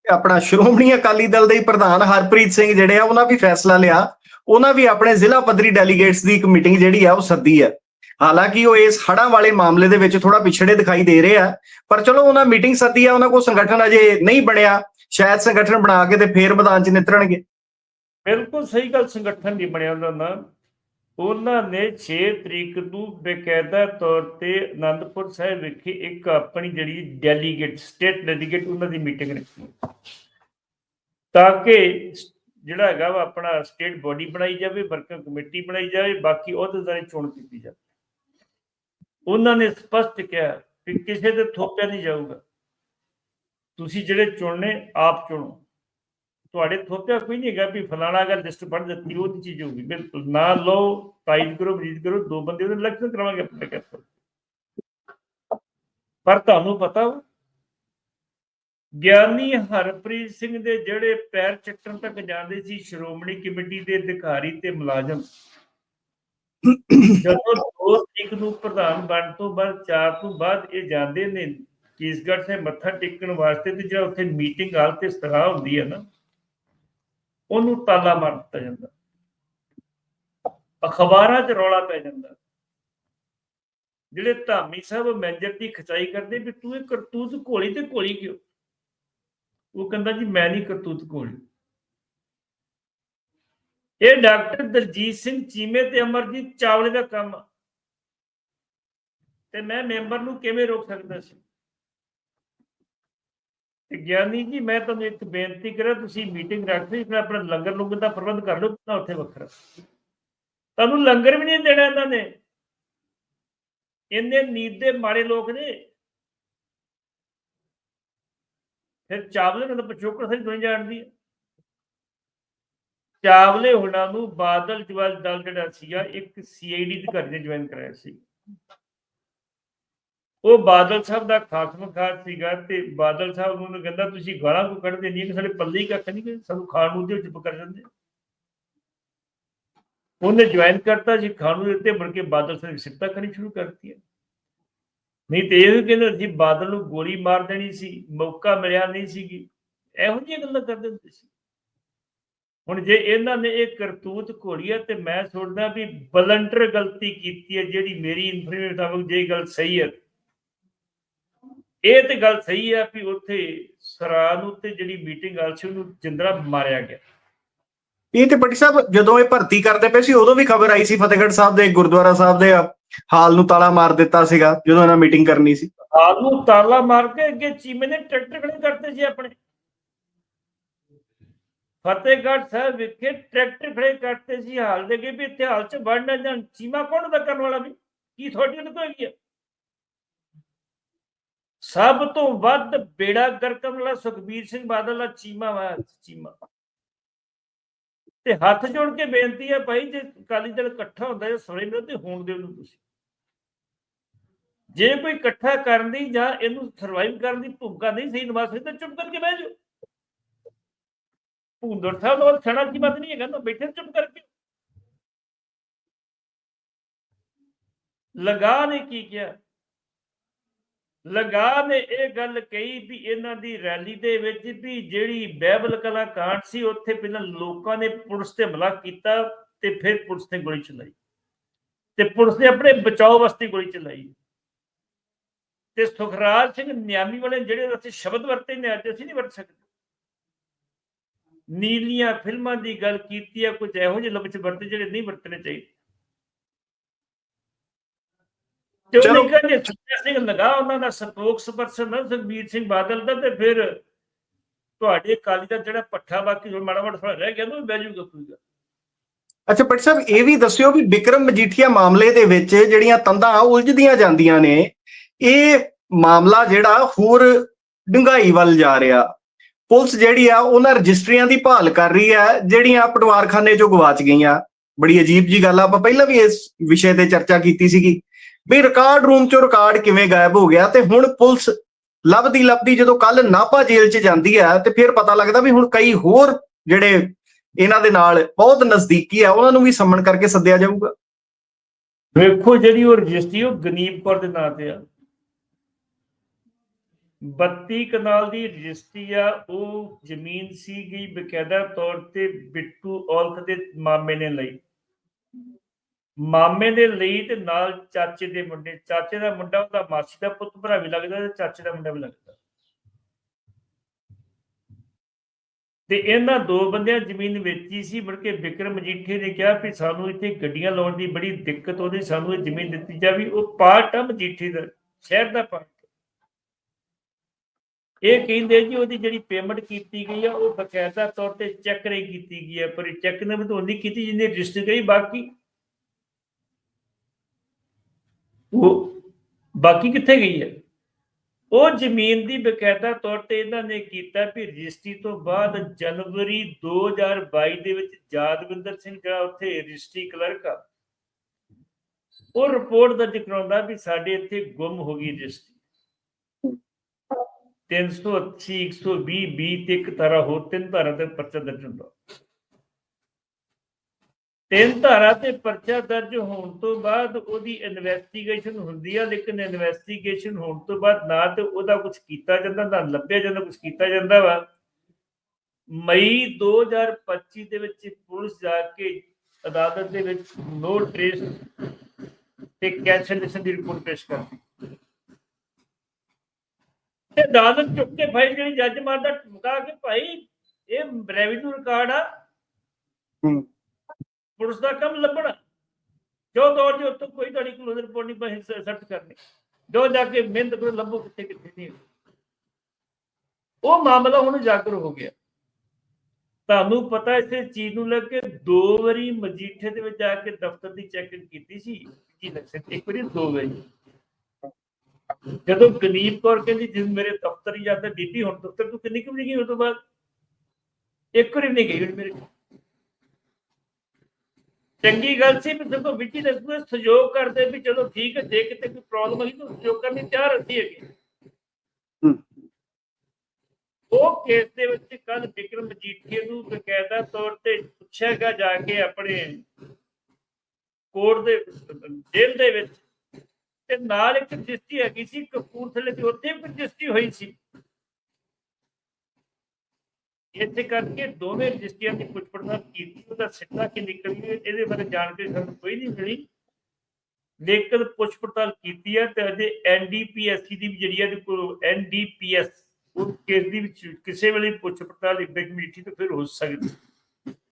ਆਪਣਾ ਸ਼੍ਰੋਮਣੀ ਅਕਾਲੀ ਦਲ ਦੇ ਪ੍ਰਧਾਨ ਹਰਪ੍ਰੀਤ ਸਿੰਘ ਜਿਹੜੇ ਆ ਉਹਨਾਂ ਵੀ ਫੈਸਲਾ ਲਿਆ। ਉਹਨਾਂ ਵੀ ਆਪਣੇ ਜ਼ਿਲ੍ਹਾ ਪੱਧਰੀ ਡੈਲੀਗੇਟਸ ਦੀ ਇੱਕ ਮੀਟਿੰਗ ਜਿਹੜੀ ਆ ਉਹ ਸੱਦੀ ਹੈ ਹਾਲਾਂਕਿ ਉਹ ਇਸ ਹੜਾਂ ਵਾਲੇ ਮਾਮਲੇ ਦੇ ਵਿੱਚ ਥੋੜਾ ਪਿਛੜੇ ਦਿਖਾਈ ਦੇ ਰਹੇ ਆ ਪਰ ਚਲੋ ਉਹਨਾਂ ਮੀਟਿੰਗ ਸੱਦੀ ਆ ਉਹਨਾਂ ਕੋਲ ਸੰਗਠਨ ਅਜੇ ਨਹੀਂ ਬਣਿਆ। ਸ਼ਾਇਦ ਸੰਗਠਨ ਬਣਾ ਕੇ ਤੇ ਫੇਰ ਮੈਦਾਨ 'ਚ ਨਿਤਰਨਗੇ। ਬਿਲਕੁਲ ਸਹੀ ਗੱਲ ਸੰਗਠਨ ਨਹੀਂ ਬਣਿਆ ਉਹਨਾਂ ਦਾ। ਉਹਨਾਂ ਨੇ 6 ਤਰੀਕ ਨੂੰ ਬਕਾਇਦਾ ਤੌਰ ਤੇ ਆਨੰਦਪੁਰ ਸਾਹਿਬ ਵਿਖੇ ਇੱਕ ਆਪਣੀ ਜਿਹੜੀ ਡੈਲੀਗੇਟ ਸਟੇਟ ਡੈਲੀਗੇਟ ਉਹਨਾਂ ਦੀ ਮੀਟਿੰਗ ਰੱਖੀ। ਤਾਂ ਕਿ ਜਿਹੜਾ ਹੈਗਾ ਵਾ ਆਪਣਾ ਸਟੇਟ ਬੋਡੀ ਬਣਾਈ ਜਾਵੇ ਵਰਕਿੰਗ ਕਮੇਟੀ ਬਣਾਈ ਜਾਵੇ, ਬਾਕੀ ਅਹੁਦੇਦਾਰਾਂ ਦੀ ਚੋਣ ਕੀਤੀ ਜਾਵੇ। ਉਹਨਾਂ ਨੇ ਸਪਸ਼ਟ ਕਿਹਾ ਕਿ ਕਿਸੇ ਦੇ ਥੋਪਿਆ ਨਹੀਂ ਜਾਊਗਾ। ਤੁਸੀਂ ਜਿਹੜੇ ਚੁਣਨੇ, ਆਪ ਚੁਣੋ। ਤੁਹਾਡੇ ਥੋਪਿਆ ਕੋਈ ਨਹੀਂ ਹੈਗਾ ਵੀ ਫਲਾਣਾ ਅਗਰ ਲਿਸਟ ਪੜ ਦਿੱਤੀ ਉਹਦੀ ਚੀਜ਼ ਹੋਊਗੀ, ਬਿਲਕੁਲ। ਨਾ ਲਓ ਤਾਇਦ ਕਰੋ ਮਰੀਜ਼ ਕਰੋ, ਦੋ ਬੰਦੇ ਉਹਦੇ ਇਲੈਕਸ਼ਨ ਕਰਾਵਾਂਗੇ ਆਪਣੇ ਕੈਂਪਰ ਪਰ ਤੁਹਾਨੂੰ ਪਤਾ ਗਿਆਨੀ ਹਰਪ੍ਰੀਤ ਸਿੰਘ ਦੇ ਜਿਹੜੇ ਪੈਰ ਚੱਟਣ ਤੱਕ ਜਾਂਦੇ ਸੀ ਸ਼੍ਰੋਮਣੀ ਕਮੇਟੀ ਦੇ ਅਧਿਕਾਰੀ ਤੇ ਮੁਲਾਜ਼ਮ, ਜਦੋਂ ਦੋ ਤਰੀਕ ਨੂੰ ਪ੍ਰਧਾਨ ਬਣ ਤੋਂ ਬਾਅਦ, ਚਾਰ ਤੋਂ ਬਾਅਦ ਇਹ ਜਾਂਦੇ ਨੇ, ਕੇਸਗੜ੍ਹ ਸੇ ਮੱਥਾ ਟੇਕਣ ਵਾਸਤੇ ਤੇ ਜਿਹੜਾ ਉੱਥੇ ਮੀਟਿੰਗ ਹਾਲ ਤੇ ਸਤਰਾ ਹੁੰਦੀ ਹੈ ਨਾ ਉਹਨੂੰ ਤਾਲਾ ਮਾਰ ਦਿੱਤਾ ਜਾਂਦਾ। ਅਖਬਾਰਾਂ 'ਚ ਰੌਲਾ ਪੈ ਜਾਂਦਾ। ਜਿਹੜੇ ਧਾਮੀ ਸਾਹਿਬ ਮੈਨੇਜਰ ਦੀ ਖਚਾਈ ਕਰਦੇ ਵੀ ਤੂੰ ਇਹ ਕਰਤੂਤ ਘੋਲੀ ਤੇ ਘੋਲੀ ਕਿਉਂ? ਉਹ ਕਹਿੰਦਾ ਜੀ ਮੈਂ ਨਹੀਂ ਕਰਤੂਤ ਘੋਲੀ। ਇਹ ਡਾਕਟਰ ਦਲਜੀਤ ਸਿੰਘ ਚੀਮੇ ਤੇ ਅਮਰਜੀਤ ਚਾਵਲੇ ਦਾ ਕੰਮ ਤੇ ਮੈਂ ਮੈਂਬਰ ਨੂੰ ਕਿਵੇਂ ਰੋਕ ਸਕਦਾ ਸੀ? ਗਿਆਨੀ ਜੀ, ਮੈਂ ਤੁਹਾਨੂੰ ਇੱਕ ਬੇਨਤੀ ਕਰਾਂ, ਤੁਸੀਂ ਮੀਟਿੰਗ ਰੱਖ ਲਈ ਫਿਰ ਆਪਣਾ ਲੰਗਰ ਲੁੰਗਰ ਦਾ ਪ੍ਰਬੰਧ ਕਰ ਲਓ, ਤਾਂ ਉੱਥੇ ਵੱਖਰਾ। ਤੁਹਾਨੂੰ ਲੰਗਰ ਵੀ ਨਹੀਂ ਦੇਣਾ ਇਹਨਾਂ ਨੇ। ਇੰਨੇ ਨੀਤ ਦੇ ਮਾੜੇ ਲੋਕ ਨੇ। ਫਿਰ ਚਾਵਲੇ ਨੂੰ ਤਾਂ ਪਛੋਕੜ ਸਹੀ ਦੁਨੀ ਜਾਣਦੀ ਹੈ। ਚਾਵਲੇ ਹੁਣਾਂ ਨੂੰ ਬਾਦਲ ਜਵਾਲ ਦਲ ਜਿਹੜਾ ਸੀਗਾ, ਇੱਕ ਸੀਆਈਡੀ ਅਧਿਕਾਰੀ ਨੇ ਜੁਆਇਨ ਕਰਾਇਆ ਸੀ। ਉਹ ਬਾਦਲ ਸਾਹਿਬ ਦਾ ਖਾਸਮ ਖਾਸ ਸੀਗਾ ਤੇ ਬਾਦਲ ਸਾਹਿਬ ਨੂੰ ਕਹਿੰਦਾ, ਤੁਸੀਂ ਗਾਲਾਂ ਕੋ ਕੱਢਦੇ ਨਹੀਂ? ਕਿ ਸਾਡੇ ਪੱਲੇ ਹੀ ਕੱਖ ਨਹੀਂ ਕਿ ਸਾਨੂੰ ਖਾਣ ਨੂੰ ਦੇ ਚੁੱਪ ਕਰ ਜਾਂਦੇ। ਉਹਨੇ ਜੁਆਇਨ ਕਰਤਾ ਜੀ, ਖਾਣ ਨੂੰ ਦਿੱਤੇ, ਮੁੜ ਕੇ ਬਾਦਲ ਸਾਹਿਬ ਸਿੱਟਾ ਕਰਨੀ ਸ਼ੁਰੂ ਕਰਤੀ ਨਹੀਂ ਤੇ ਇਹ ਕਹਿੰਦੇ ਸੀ, ਬਾਦਲ ਨੂੰ ਗੋਲੀ ਮਾਰ ਦੇਣੀ ਸੀ, ਮੌਕਾ ਮਿਲਿਆ ਨਹੀਂ ਸੀਗੀ। ਇਹੋ ਜਿਹੀਆਂ ਗੱਲਾਂ ਕਰਦੇ ਹੁੰਦੇ ਸੀ। ਹੁਣ ਜੇ ਇਹਨਾਂ ਨੇ ਇਹ ਕਰਤੂਤ ਘੋੜੀ ਹੈ ਤੇ ਮੈਂ ਸੋਚਦਾ ਵੀ ਬਲੰਟਰ ਗਲਤੀ ਕੀਤੀ ਹੈ, ਜਿਹੜੀ ਮੇਰੀ ਇਨਫੋਰਮੇਸ਼ਨ ਮੁਤਾਬਕ ਜੇ ਗੱਲ ਸਹੀ ਹੈ ਇਹ ਤੇ ਗੱਲ ਸਹੀ ਹੈ ਵੀ ਉੱਥੇ ਸਰਾਂ ਨੂੰ ਤੇ ਜਿਹੜੀ ਮੀਟਿੰਗ ਆਲ ਸੀ ਉਹਨੂੰ ਜਿੰਦਰਾ ਮਾਰਿਆ ਗਿਆ। ਇਹ ਤੇ ਪੱਟੀ ਸਾਹਿਬ ਜਦੋਂ ਇਹ ਭਰਤੀ ਕਰਦੇ ਪਏ ਸੀ ਉਦੋਂ ਵੀ ਖਬਰ ਆਈ ਸੀ ਫਤਿਹਗੜ੍ਹ ਸਾਹਿਬ ਦੇ ਗੁਰਦੁਆਰਾ ਸਾਹਿਬ ਦੇ ਹਾਲ ਨੂੰ ਤਾਲਾ ਮਾਰ ਦਿੱਤਾ ਸੀਗਾ ਜਦੋਂ ਇਹਨਾਂ ਮੀਟਿੰਗ ਕਰਨੀ ਸੀ। ਹਾਲ ਨੂੰ ਤਾਲਾ ਮਾਰ ਕੇ ਅੱਗੇ ਚੀਮੇ ਨੇ ਟਰੈਕਟਰ ਖੜੇ ਕਰਤੇ ਸੀ ਆਪਣੇ। ਫਤਿਹਗੜ੍ਹ ਸਾਹਿਬ ਵਿਖੇ ਟਰੈਕਟਰ ਖੜੇ ਕਰਤੇ ਸੀ ਹਾਲ ਦੇ ਕੇ ਵੀ ਇੱਥੇ ਹਾਲ ਚ ਵੜਨਾ ਜਾਣ ਚੀਮਾ ਕੌਣ ਦਾ ਕਰਨ ਵਾਲਾ ਵੀ? ਕੀ ਤੁਹਾਡੀ ਤੋਂ ਹੈਗੀ ਆ? ਸਭ ਤੋਂ ਵੱਧ ਬੇੜਾ ਗਰਕਣ ਵਾਲਾ ਸੁਖਬੀਰ ਸਿੰਘ ਬਾਦਲ ਦਾ ਚੀਮਾ ਵਾ, ਚੀਮਾ। ਤੇ ਹੱਥ ਜੋੜ ਕੇ ਬੇਨਤੀ ਹੈ ਭਾਈ, ਜੇ ਅਕਾਲੀ ਦਲ ਇਕੱਠਾ ਹੁੰਦਾ ਜਾਂ ਸਵਰੇ ਮਿਲੋ ਤੇ ਹੋਣ ਦਿਓ ਨੂੰ ਤੁਸੀਂ। ਜੇ ਕੋਈ ਇਕੱਠਾ ਕਰਨ ਦੀ ਜਾਂ ਇਹਨੂੰ ਸਰਵਾਈਵ ਕਰਨ ਦੀ ਭੂਮਿਕਾ ਨਹੀਂ ਸਹੀ ਨਿਭਾ ਸਕਦਾ ਚੁੱਪ ਕਰਕੇ ਬਹਿ ਜਾਓ। ਭੂੰਦਰ ਸਾਹਿਬ ਦਾ ਛੜਾ ਕੀ ਬਾਤ ਨਹੀਂ ਹੈਗਾ ਨਾ ਬੈਠੇ ਚੁੱਪ ਕਰਕੇ। ਲਗਾ ਨੇ ਕੀ ਕਿਹਾ? ਲਗਾ ਨੇ ਇਹ ਗੱਲ ਕਹੀ ਵੀ ਇਹਨਾਂ ਦੀ ਰੈਲੀ ਦੇ ਵਿੱਚ ਵੀ ਜਿਹੜੀ ਬਾਈਬਲ ਕਲਾ ਕਾਂਡ ਸੀ, ਉੱਥੇ ਪਹਿਲਾਂ ਲੋਕਾਂ ਨੇ ਪੁਲਿਸ ਤੇ ਹਮਲਾ ਕੀਤਾ ਤੇ ਫਿਰ ਪੁਲਿਸ ਨੇ ਗੋਲੀ ਚਲਾਈ ਤੇ ਪੁਲਿਸ ਨੇ ਆਪਣੇ ਬਚਾਓ ਵਾਸਤੇ ਗੋਲੀ ਚਲਾਈ। ਤੇ ਸੁਖਰਾਜ ਸਿੰਘ ਨਿਆਮੀ ਵਾਲੇ ਜਿਹੜੇ ਅਸੀਂ ਸ਼ਬਦ ਵਰਤੇ ਨੇ, ਅੱਜ ਅਸੀਂ ਨਹੀਂ ਵਰਤ ਸਕਦੇ। ਨੀਲੀਆਂ ਫਿਲਮਾਂ ਦੀ ਗੱਲ ਕੀਤੀ ਆ, ਕੁਝ ਇਹੋ ਜਿਹੇ ਲਫ਼ਜ਼ ਵਰਤੇ ਜਿਹੜੇ ਨਹੀਂ ਵਰਤਣੇ ਚਾਹੀਦੇ। ਤੇ ਉਹ। ਨਿਕਲ ਜੇ ਸਿੰਘ ਲਗਾ ਉਹਨਾਂ ਦਾ ਸਪੋਕਸ ਪਰਸਨ ਨਾ ਸੁਖਬੀਰ ਸਿੰਘ ਬਾਦਲ ਦਾ ਤੇ ਫਿਰ ਤੁਹਾਡੇ ਕਾਲੀ ਦਾ ਜਿਹੜਾ ਪੱਠਾ ਬਾਕੀ ਹੁਣ ਮਾੜਾ ਮਾੜਾ ਰਹਿ ਗਿਆ ਉਹ ਬਹਿ ਕੋਈ ਗੱਲ। ਅੱਛਾ ਪੱਟੀ ਸਾਹਿਬ ਇਹ ਵੀ ਦੱਸਿਓ ਵੀ ਵਿਕਰਮ ਮਜੀਠੀਆ ਮਾਮਲੇ ਦੇ ਵਿੱਚ ਜਿਹੜੀਆਂ ਤੰਦਾਂ ਉਲਝਦੀਆਂ ਜਾਂਦੀਆਂ ਨੇ। ਇਹ ਮਾਮਲਾ ਜਿਹੜਾ ਹੋਰ ਡੂੰਘਾਈ ਵੱਲ ਜਾ ਰਿਹਾ। ਪੁਲਿਸ ਜਿਹੜੀ ਆ ਉਹਨਾਂ ਰਜਿਸਟਰੀਆਂ ਦੀ ਭਾਲ ਕਰ ਰਹੀ ਹੈ ਜਿਹੜੀਆਂ ਪਟਵਾਰਖਾਨੇ ਚੋਂ ਗਵਾਚ ਗਈਆਂ। ਬੜੀ ਅਜੀਬ ਜੀ ਗੱਲ ਆ ਆਪਾਂ ਪਹਿਲਾਂ ਵੀ ਇਸ ਵਿਸ਼ੇ ਤੇ ਚਰਚਾ ਕੀਤੀ ਸੀਗੀ। ਵੀ ਰਿਕਾਰਡ ਰੂਮ ਚੋਂ ਰਿਕਾਰਡ ਕਿਵੇਂ ਗਾਇਬ ਹੋ ਗਿਆ ਤੇ ਹੁਣ ਪੁਲਿਸ ਲੱਭਦੀ ਲੱਭਦੀ ਜਦੋਂ ਕੱਲ ਨਾਭਾ ਜੇਲ੍ਹ 'ਚ ਜਾਂਦੀ ਹੈ ਤੇ ਫਿਰ ਪਤਾ ਲੱਗਦਾ ਵੀ ਹੁਣ ਕਈ ਹੋਰ ਜਿਹੜੇ ਇਹਨਾਂ ਦੇ ਨਾਲ ਬਹੁਤ ਨਜ਼ਦੀਕੀ ਆ ਉਹਨਾਂ ਨੂੰ ਵੀ ਸੰਮਣ ਕਰਕੇ ਸੱਦਿਆ ਜਾਊਗਾ। ਵੇਖੋ ਜਿਹੜੀ ਉਹ ਰਜਿਸਟਰੀ, ਉਹ ਗਨੀਮ ਕੌਰ ਦੇ ਨਾਂ ਤੇ ਆ। 32 ਕਨਾਲ ਦੀ ਰਜਿਸਟਰੀ ਆ, ਉਹ ਜ਼ਮੀਨ ਸੀ ਗਈ ਬਕਾਇਦਾ ਤੌਰ ਤੇ ਬਿੱਟੂ ਔਲਖ ਦੇ ਮਾਮੇ ਨੇ ਲਈ। ਮਾਮੇ ਦੇ ਲਈ ਤੇ ਨਾਲ ਚਾਚੇ ਦੇ ਮੁੰਡੇ। ਚਾਚੇ ਦਾ ਮੁੰਡਾ ਉਹਦਾ ਮਾਸੀ ਦਾ ਪੁੱਤ ਭਰਾ ਵੀ ਲੱਗਦਾ ਤੇ ਚਾਚੇ ਦਾ ਮੁੰਡਾ ਵੀ ਲੱਗਦਾ। ਤੇ ਇਹਨਾਂ ਦੋ ਬੰਦਿਆਂ ਜ਼ਮੀਨ ਵੇਚੀ ਸੀ, ਮੁੜ ਕੇ ਵਿਕਰਮ ਮਜੀਠੇ ਨੇ ਕਿਹਾ ਵੀ ਸਾਨੂੰ ਇੱਥੇ ਗੱਡੀਆਂ ਲਾਉਣ ਦੀ ਬੜੀ ਦਿੱਕਤ ਉਹਦੀ ਸਾਨੂੰ ਇਹ ਜ਼ਮੀਨ ਦਿੱਤੀ ਜਾਵੇ ਉਹ ਪਾਰਟ ਆ ਮਜੀਠੇ ਦਾ, ਸ਼ਹਿਰ ਦਾ ਪਾਰਟ। ਇਹ ਕਹਿੰਦੇ ਜੀ ਉਹਦੀ ਜਿਹੜੀ ਪੇਮੈਂਟ ਕੀਤੀ ਗਈ ਆ, ਉਹ ਬਕਾਇਦਾ ਤੌਰ ਤੇ ਚੈੱਕ ਰਹੀ ਕੀਤੀ ਗਈ ਆ, ਪਰ ਚੈੱਕ ਨੇ ਵੀ ਨਹੀਂ ਕੀਤੀ, ਜਿਹਨੇ ਰਜਿਸਟਰ ਕਰੀ, ਬਾਕੀ ਉਹ ਬਾਕੀ ਕਿੱਥੇ ਗਈ ਹੈ? ਉਹ ਜ਼ਮੀਨ ਦੀ ਬਕਾਇਦਾ ਤੌਰ ਤੇ ਇਹਨਾਂ ਨੇ ਕੀਤਾ ਵੀ ਰਜਿਸਟਰੀ ਤੋਂ ਬਾਅਦ ਜਨਵਰੀ 2022 ਦੇ ਵਿੱਚ ਜਾਦਵਿੰਦਰ ਸਿੰਘ ਜਿਹੜਾ ਉੱਥੇ ਰਜਿਸਟਰੀ ਕਲਰਕ ਆ, ਉਹ ਰਿਪੋਰਟ ਦਰਜ ਕਰਾਉਂਦਾ ਵੀ ਸਾਡੇ ਇੱਥੇ ਗੁੰਮ ਹੋ ਗਈ ਰਜਿਸਟਰੀ। 380 120 20 ਤੇ ਇੱਕ ਧਾਰਾ ਹੋ ਤਿੰਨ ਧਾਰਾ ਤੇ ਪਰਚਾ ਦਰਜ ਹੁੰਦਾ। ਤਿੰਨ ਧਾਰਾ ਤੇ ਪਰਚਾ ਦਰਜ ਹੋਣ ਤੋਂ ਬਾਅਦ ਉਹਦੀ ਇਨਵੈਸਟੀਗੇਸ਼ਨ ਹੁੰਦੀ ਆ, ਲੇਕਿਨ ਇਨਵੈਸਟੀਗੇਸ਼ਨ ਹੋਣ ਤੋਂ ਬਾਅਦ ਨਾ ਤੇ ਉਹਦਾ ਕੁਝ ਕੀਤਾ ਜਾਂਦਾ, ਨਾ ਲੱਭਿਆ ਜਾਂਦਾ ਕੁਝ ਕੀਤਾ ਜਾਂਦਾ ਵਾ। ਮਈ 2025 ਦੇ ਵਿੱਚ ਪੁਲਿਸ ਜਾ ਕੇ ਅਦਾਲਤ ਦੇ ਵਿੱਚ ਨੋ ਟ੍ਰੇਸ ਤੇ ਕੈਂਸਲੇਸ਼ਨ ਦੀ ਰਿਪੋਰਟ ਪੇਸ਼ ਕਰਦੀ ਤੇ ਅਦਾਲਤ ਚੁੱਕ ਕੇ ਫਾਈਲ ਜਿਹੜੀ ਜੱਜ ਮਾਰਦਾ ਠੁਕਾ ਕੇ ਭਾਈ ਇਹ ਰੈਵਨਿਊ ਰਿਕਾਰਡ ਆ। ਹੂੰ। ਪੁਲਿਸ ਦਾ ਕੰਮ ਲੱਭਣਾ। ਜੋ ਦੌਰ ਦੇ ਉੱਤੋਂ ਕੋਈ ਤੁਹਾਡੀ ਕਲੋਜ਼ਰ ਰਿਪੋਰਟ ਨਹੀਂ ਪਈ ਸਰਚ ਕਰਨੀ। ਜੋ ਜਾ ਕੇ ਮਿਹਨਤ ਕਰੋ, ਲੱਭੋ ਕਿੱਥੇ ਕਿੱਥੇ ਨਹੀਂ। ਉਹ ਮਾਮਲਾ ਹੁਣ ਜਾਗਰ ਹੋ ਗਿਆ। ਤੁਹਾਨੂੰ ਪਤਾ ਇਸੇ ਚੀਜ਼ ਨੂੰ ਲੈ ਕੇ ਦੋ ਵਾਰੀ ਮਜੀਠੇ ਦੇ ਵਿੱਚ ਜਾ ਕੇ ਦਫ਼ਤਰ ਦੀ ਚੈਕਿੰਗ ਕੀਤੀ ਸੀ। ਜੀ ਲੱਗ ਇੱਕ ਵਾਰੀ, ਦੋ ਵਾਰੀ। ਜਦੋਂ ਗਨੀਪ ਕੌਰ ਕਹਿੰਦੀ, ਜਿਸ ਮੇਰੇ ਦਫ਼ਤਰ ਹੀ ਜਾਂਦਾ ਬੀਬੀ, ਹੁਣ ਦਫ਼ਤਰ ਤੂੰ ਕਿੰਨੀ ਕੁ ਵਜੇ ਗਈ? ਉਸ ਤੋਂ ਬਾਅਦ ਇੱਕ ਵਾਰੀ ਨਹੀਂ ਗਈ ਮੇਰੇ ਚੰਗੀ ਗੱਲ ਸੀ ਵੀ ਦੇਖੋ ਵਿਜੀਲੈਂਸ ਨੂੰ ਸਹਿਯੋਗ ਕਰਦੇ ਵੀ ਚਲੋ ਠੀਕ ਹੈ ਜੇ ਕਿਤੇ ਕੋਈ ਪ੍ਰੋਬਲਮ ਹੋਈ ਤਾਂ ਸਹਿਯੋਗ ਕਰਨ ਲਈ ਤਿਆਰ ਅਸੀਂ ਹੈਗੇ। ਉਹ ਕੇਸ ਦੇ ਵਿੱਚ ਕੱਲ ਵਿਕਰਮ ਮਜੀਠੀਆ ਨੂੰ ਬਕਾਇਦਾ ਤੌਰ ਤੇ ਪੁੱਛਿਆ ਗਿਆ ਜਾ ਕੇ ਆਪਣੇ ਕੋਰਟ ਦੇ ਜੇਲ੍ਹ ਦੇ ਵਿੱਚ ਤੇ ਨਾਲ ਇੱਕ ਰਜਿਸਟਰੀ ਹੈਗੀ ਸੀ ਕਪੂਰਥਲੇ ਦੀ ਉੱਥੇ ਵੀ ਰਜਿਸਟਰੀ ਹੋਈ ਸੀ ਇੱਥੇ ਕਰਕੇ ਦੋਵੇਂ ਰਜਿਸਟਰੀਆਂ ਦੀ ਪੁੱਛ ਪੜਤਾਲ ਕੀਤੀ, ਉਹਦਾ ਸਿੱਟਾ ਕੀ ਨਿਕਲੀ ਇਹਦੇ ਬਾਰੇ ਜਾਣਕਾਰੀ ਸਾਨੂੰ ਕੋਈ ਨਹੀਂ ਮਿਲੀ। ਲੇਕਿਨ ਪੁੱਛ ਪੜਤਾਲ ਕੀਤੀ ਹੈ ਤੇ ਅਜੇ ਐਨਡੀਪੀਐਸਸੀ ਦੀ ਵੀ ਜਿਹੜੀ ਹੈ ਕੋਲ ਐਨਡੀਪੀਐਸ ਉਹ ਕੇਸ ਦੀ ਵਿੱਚ ਕਿਸੇ ਵੇਲੇ ਪੁੱਛ ਪੜਤਾਲ ਇੱਕ ਕਮੇਟੀ ਤੋਂ ਫਿਰ ਹੋ ਸਕਦੀ।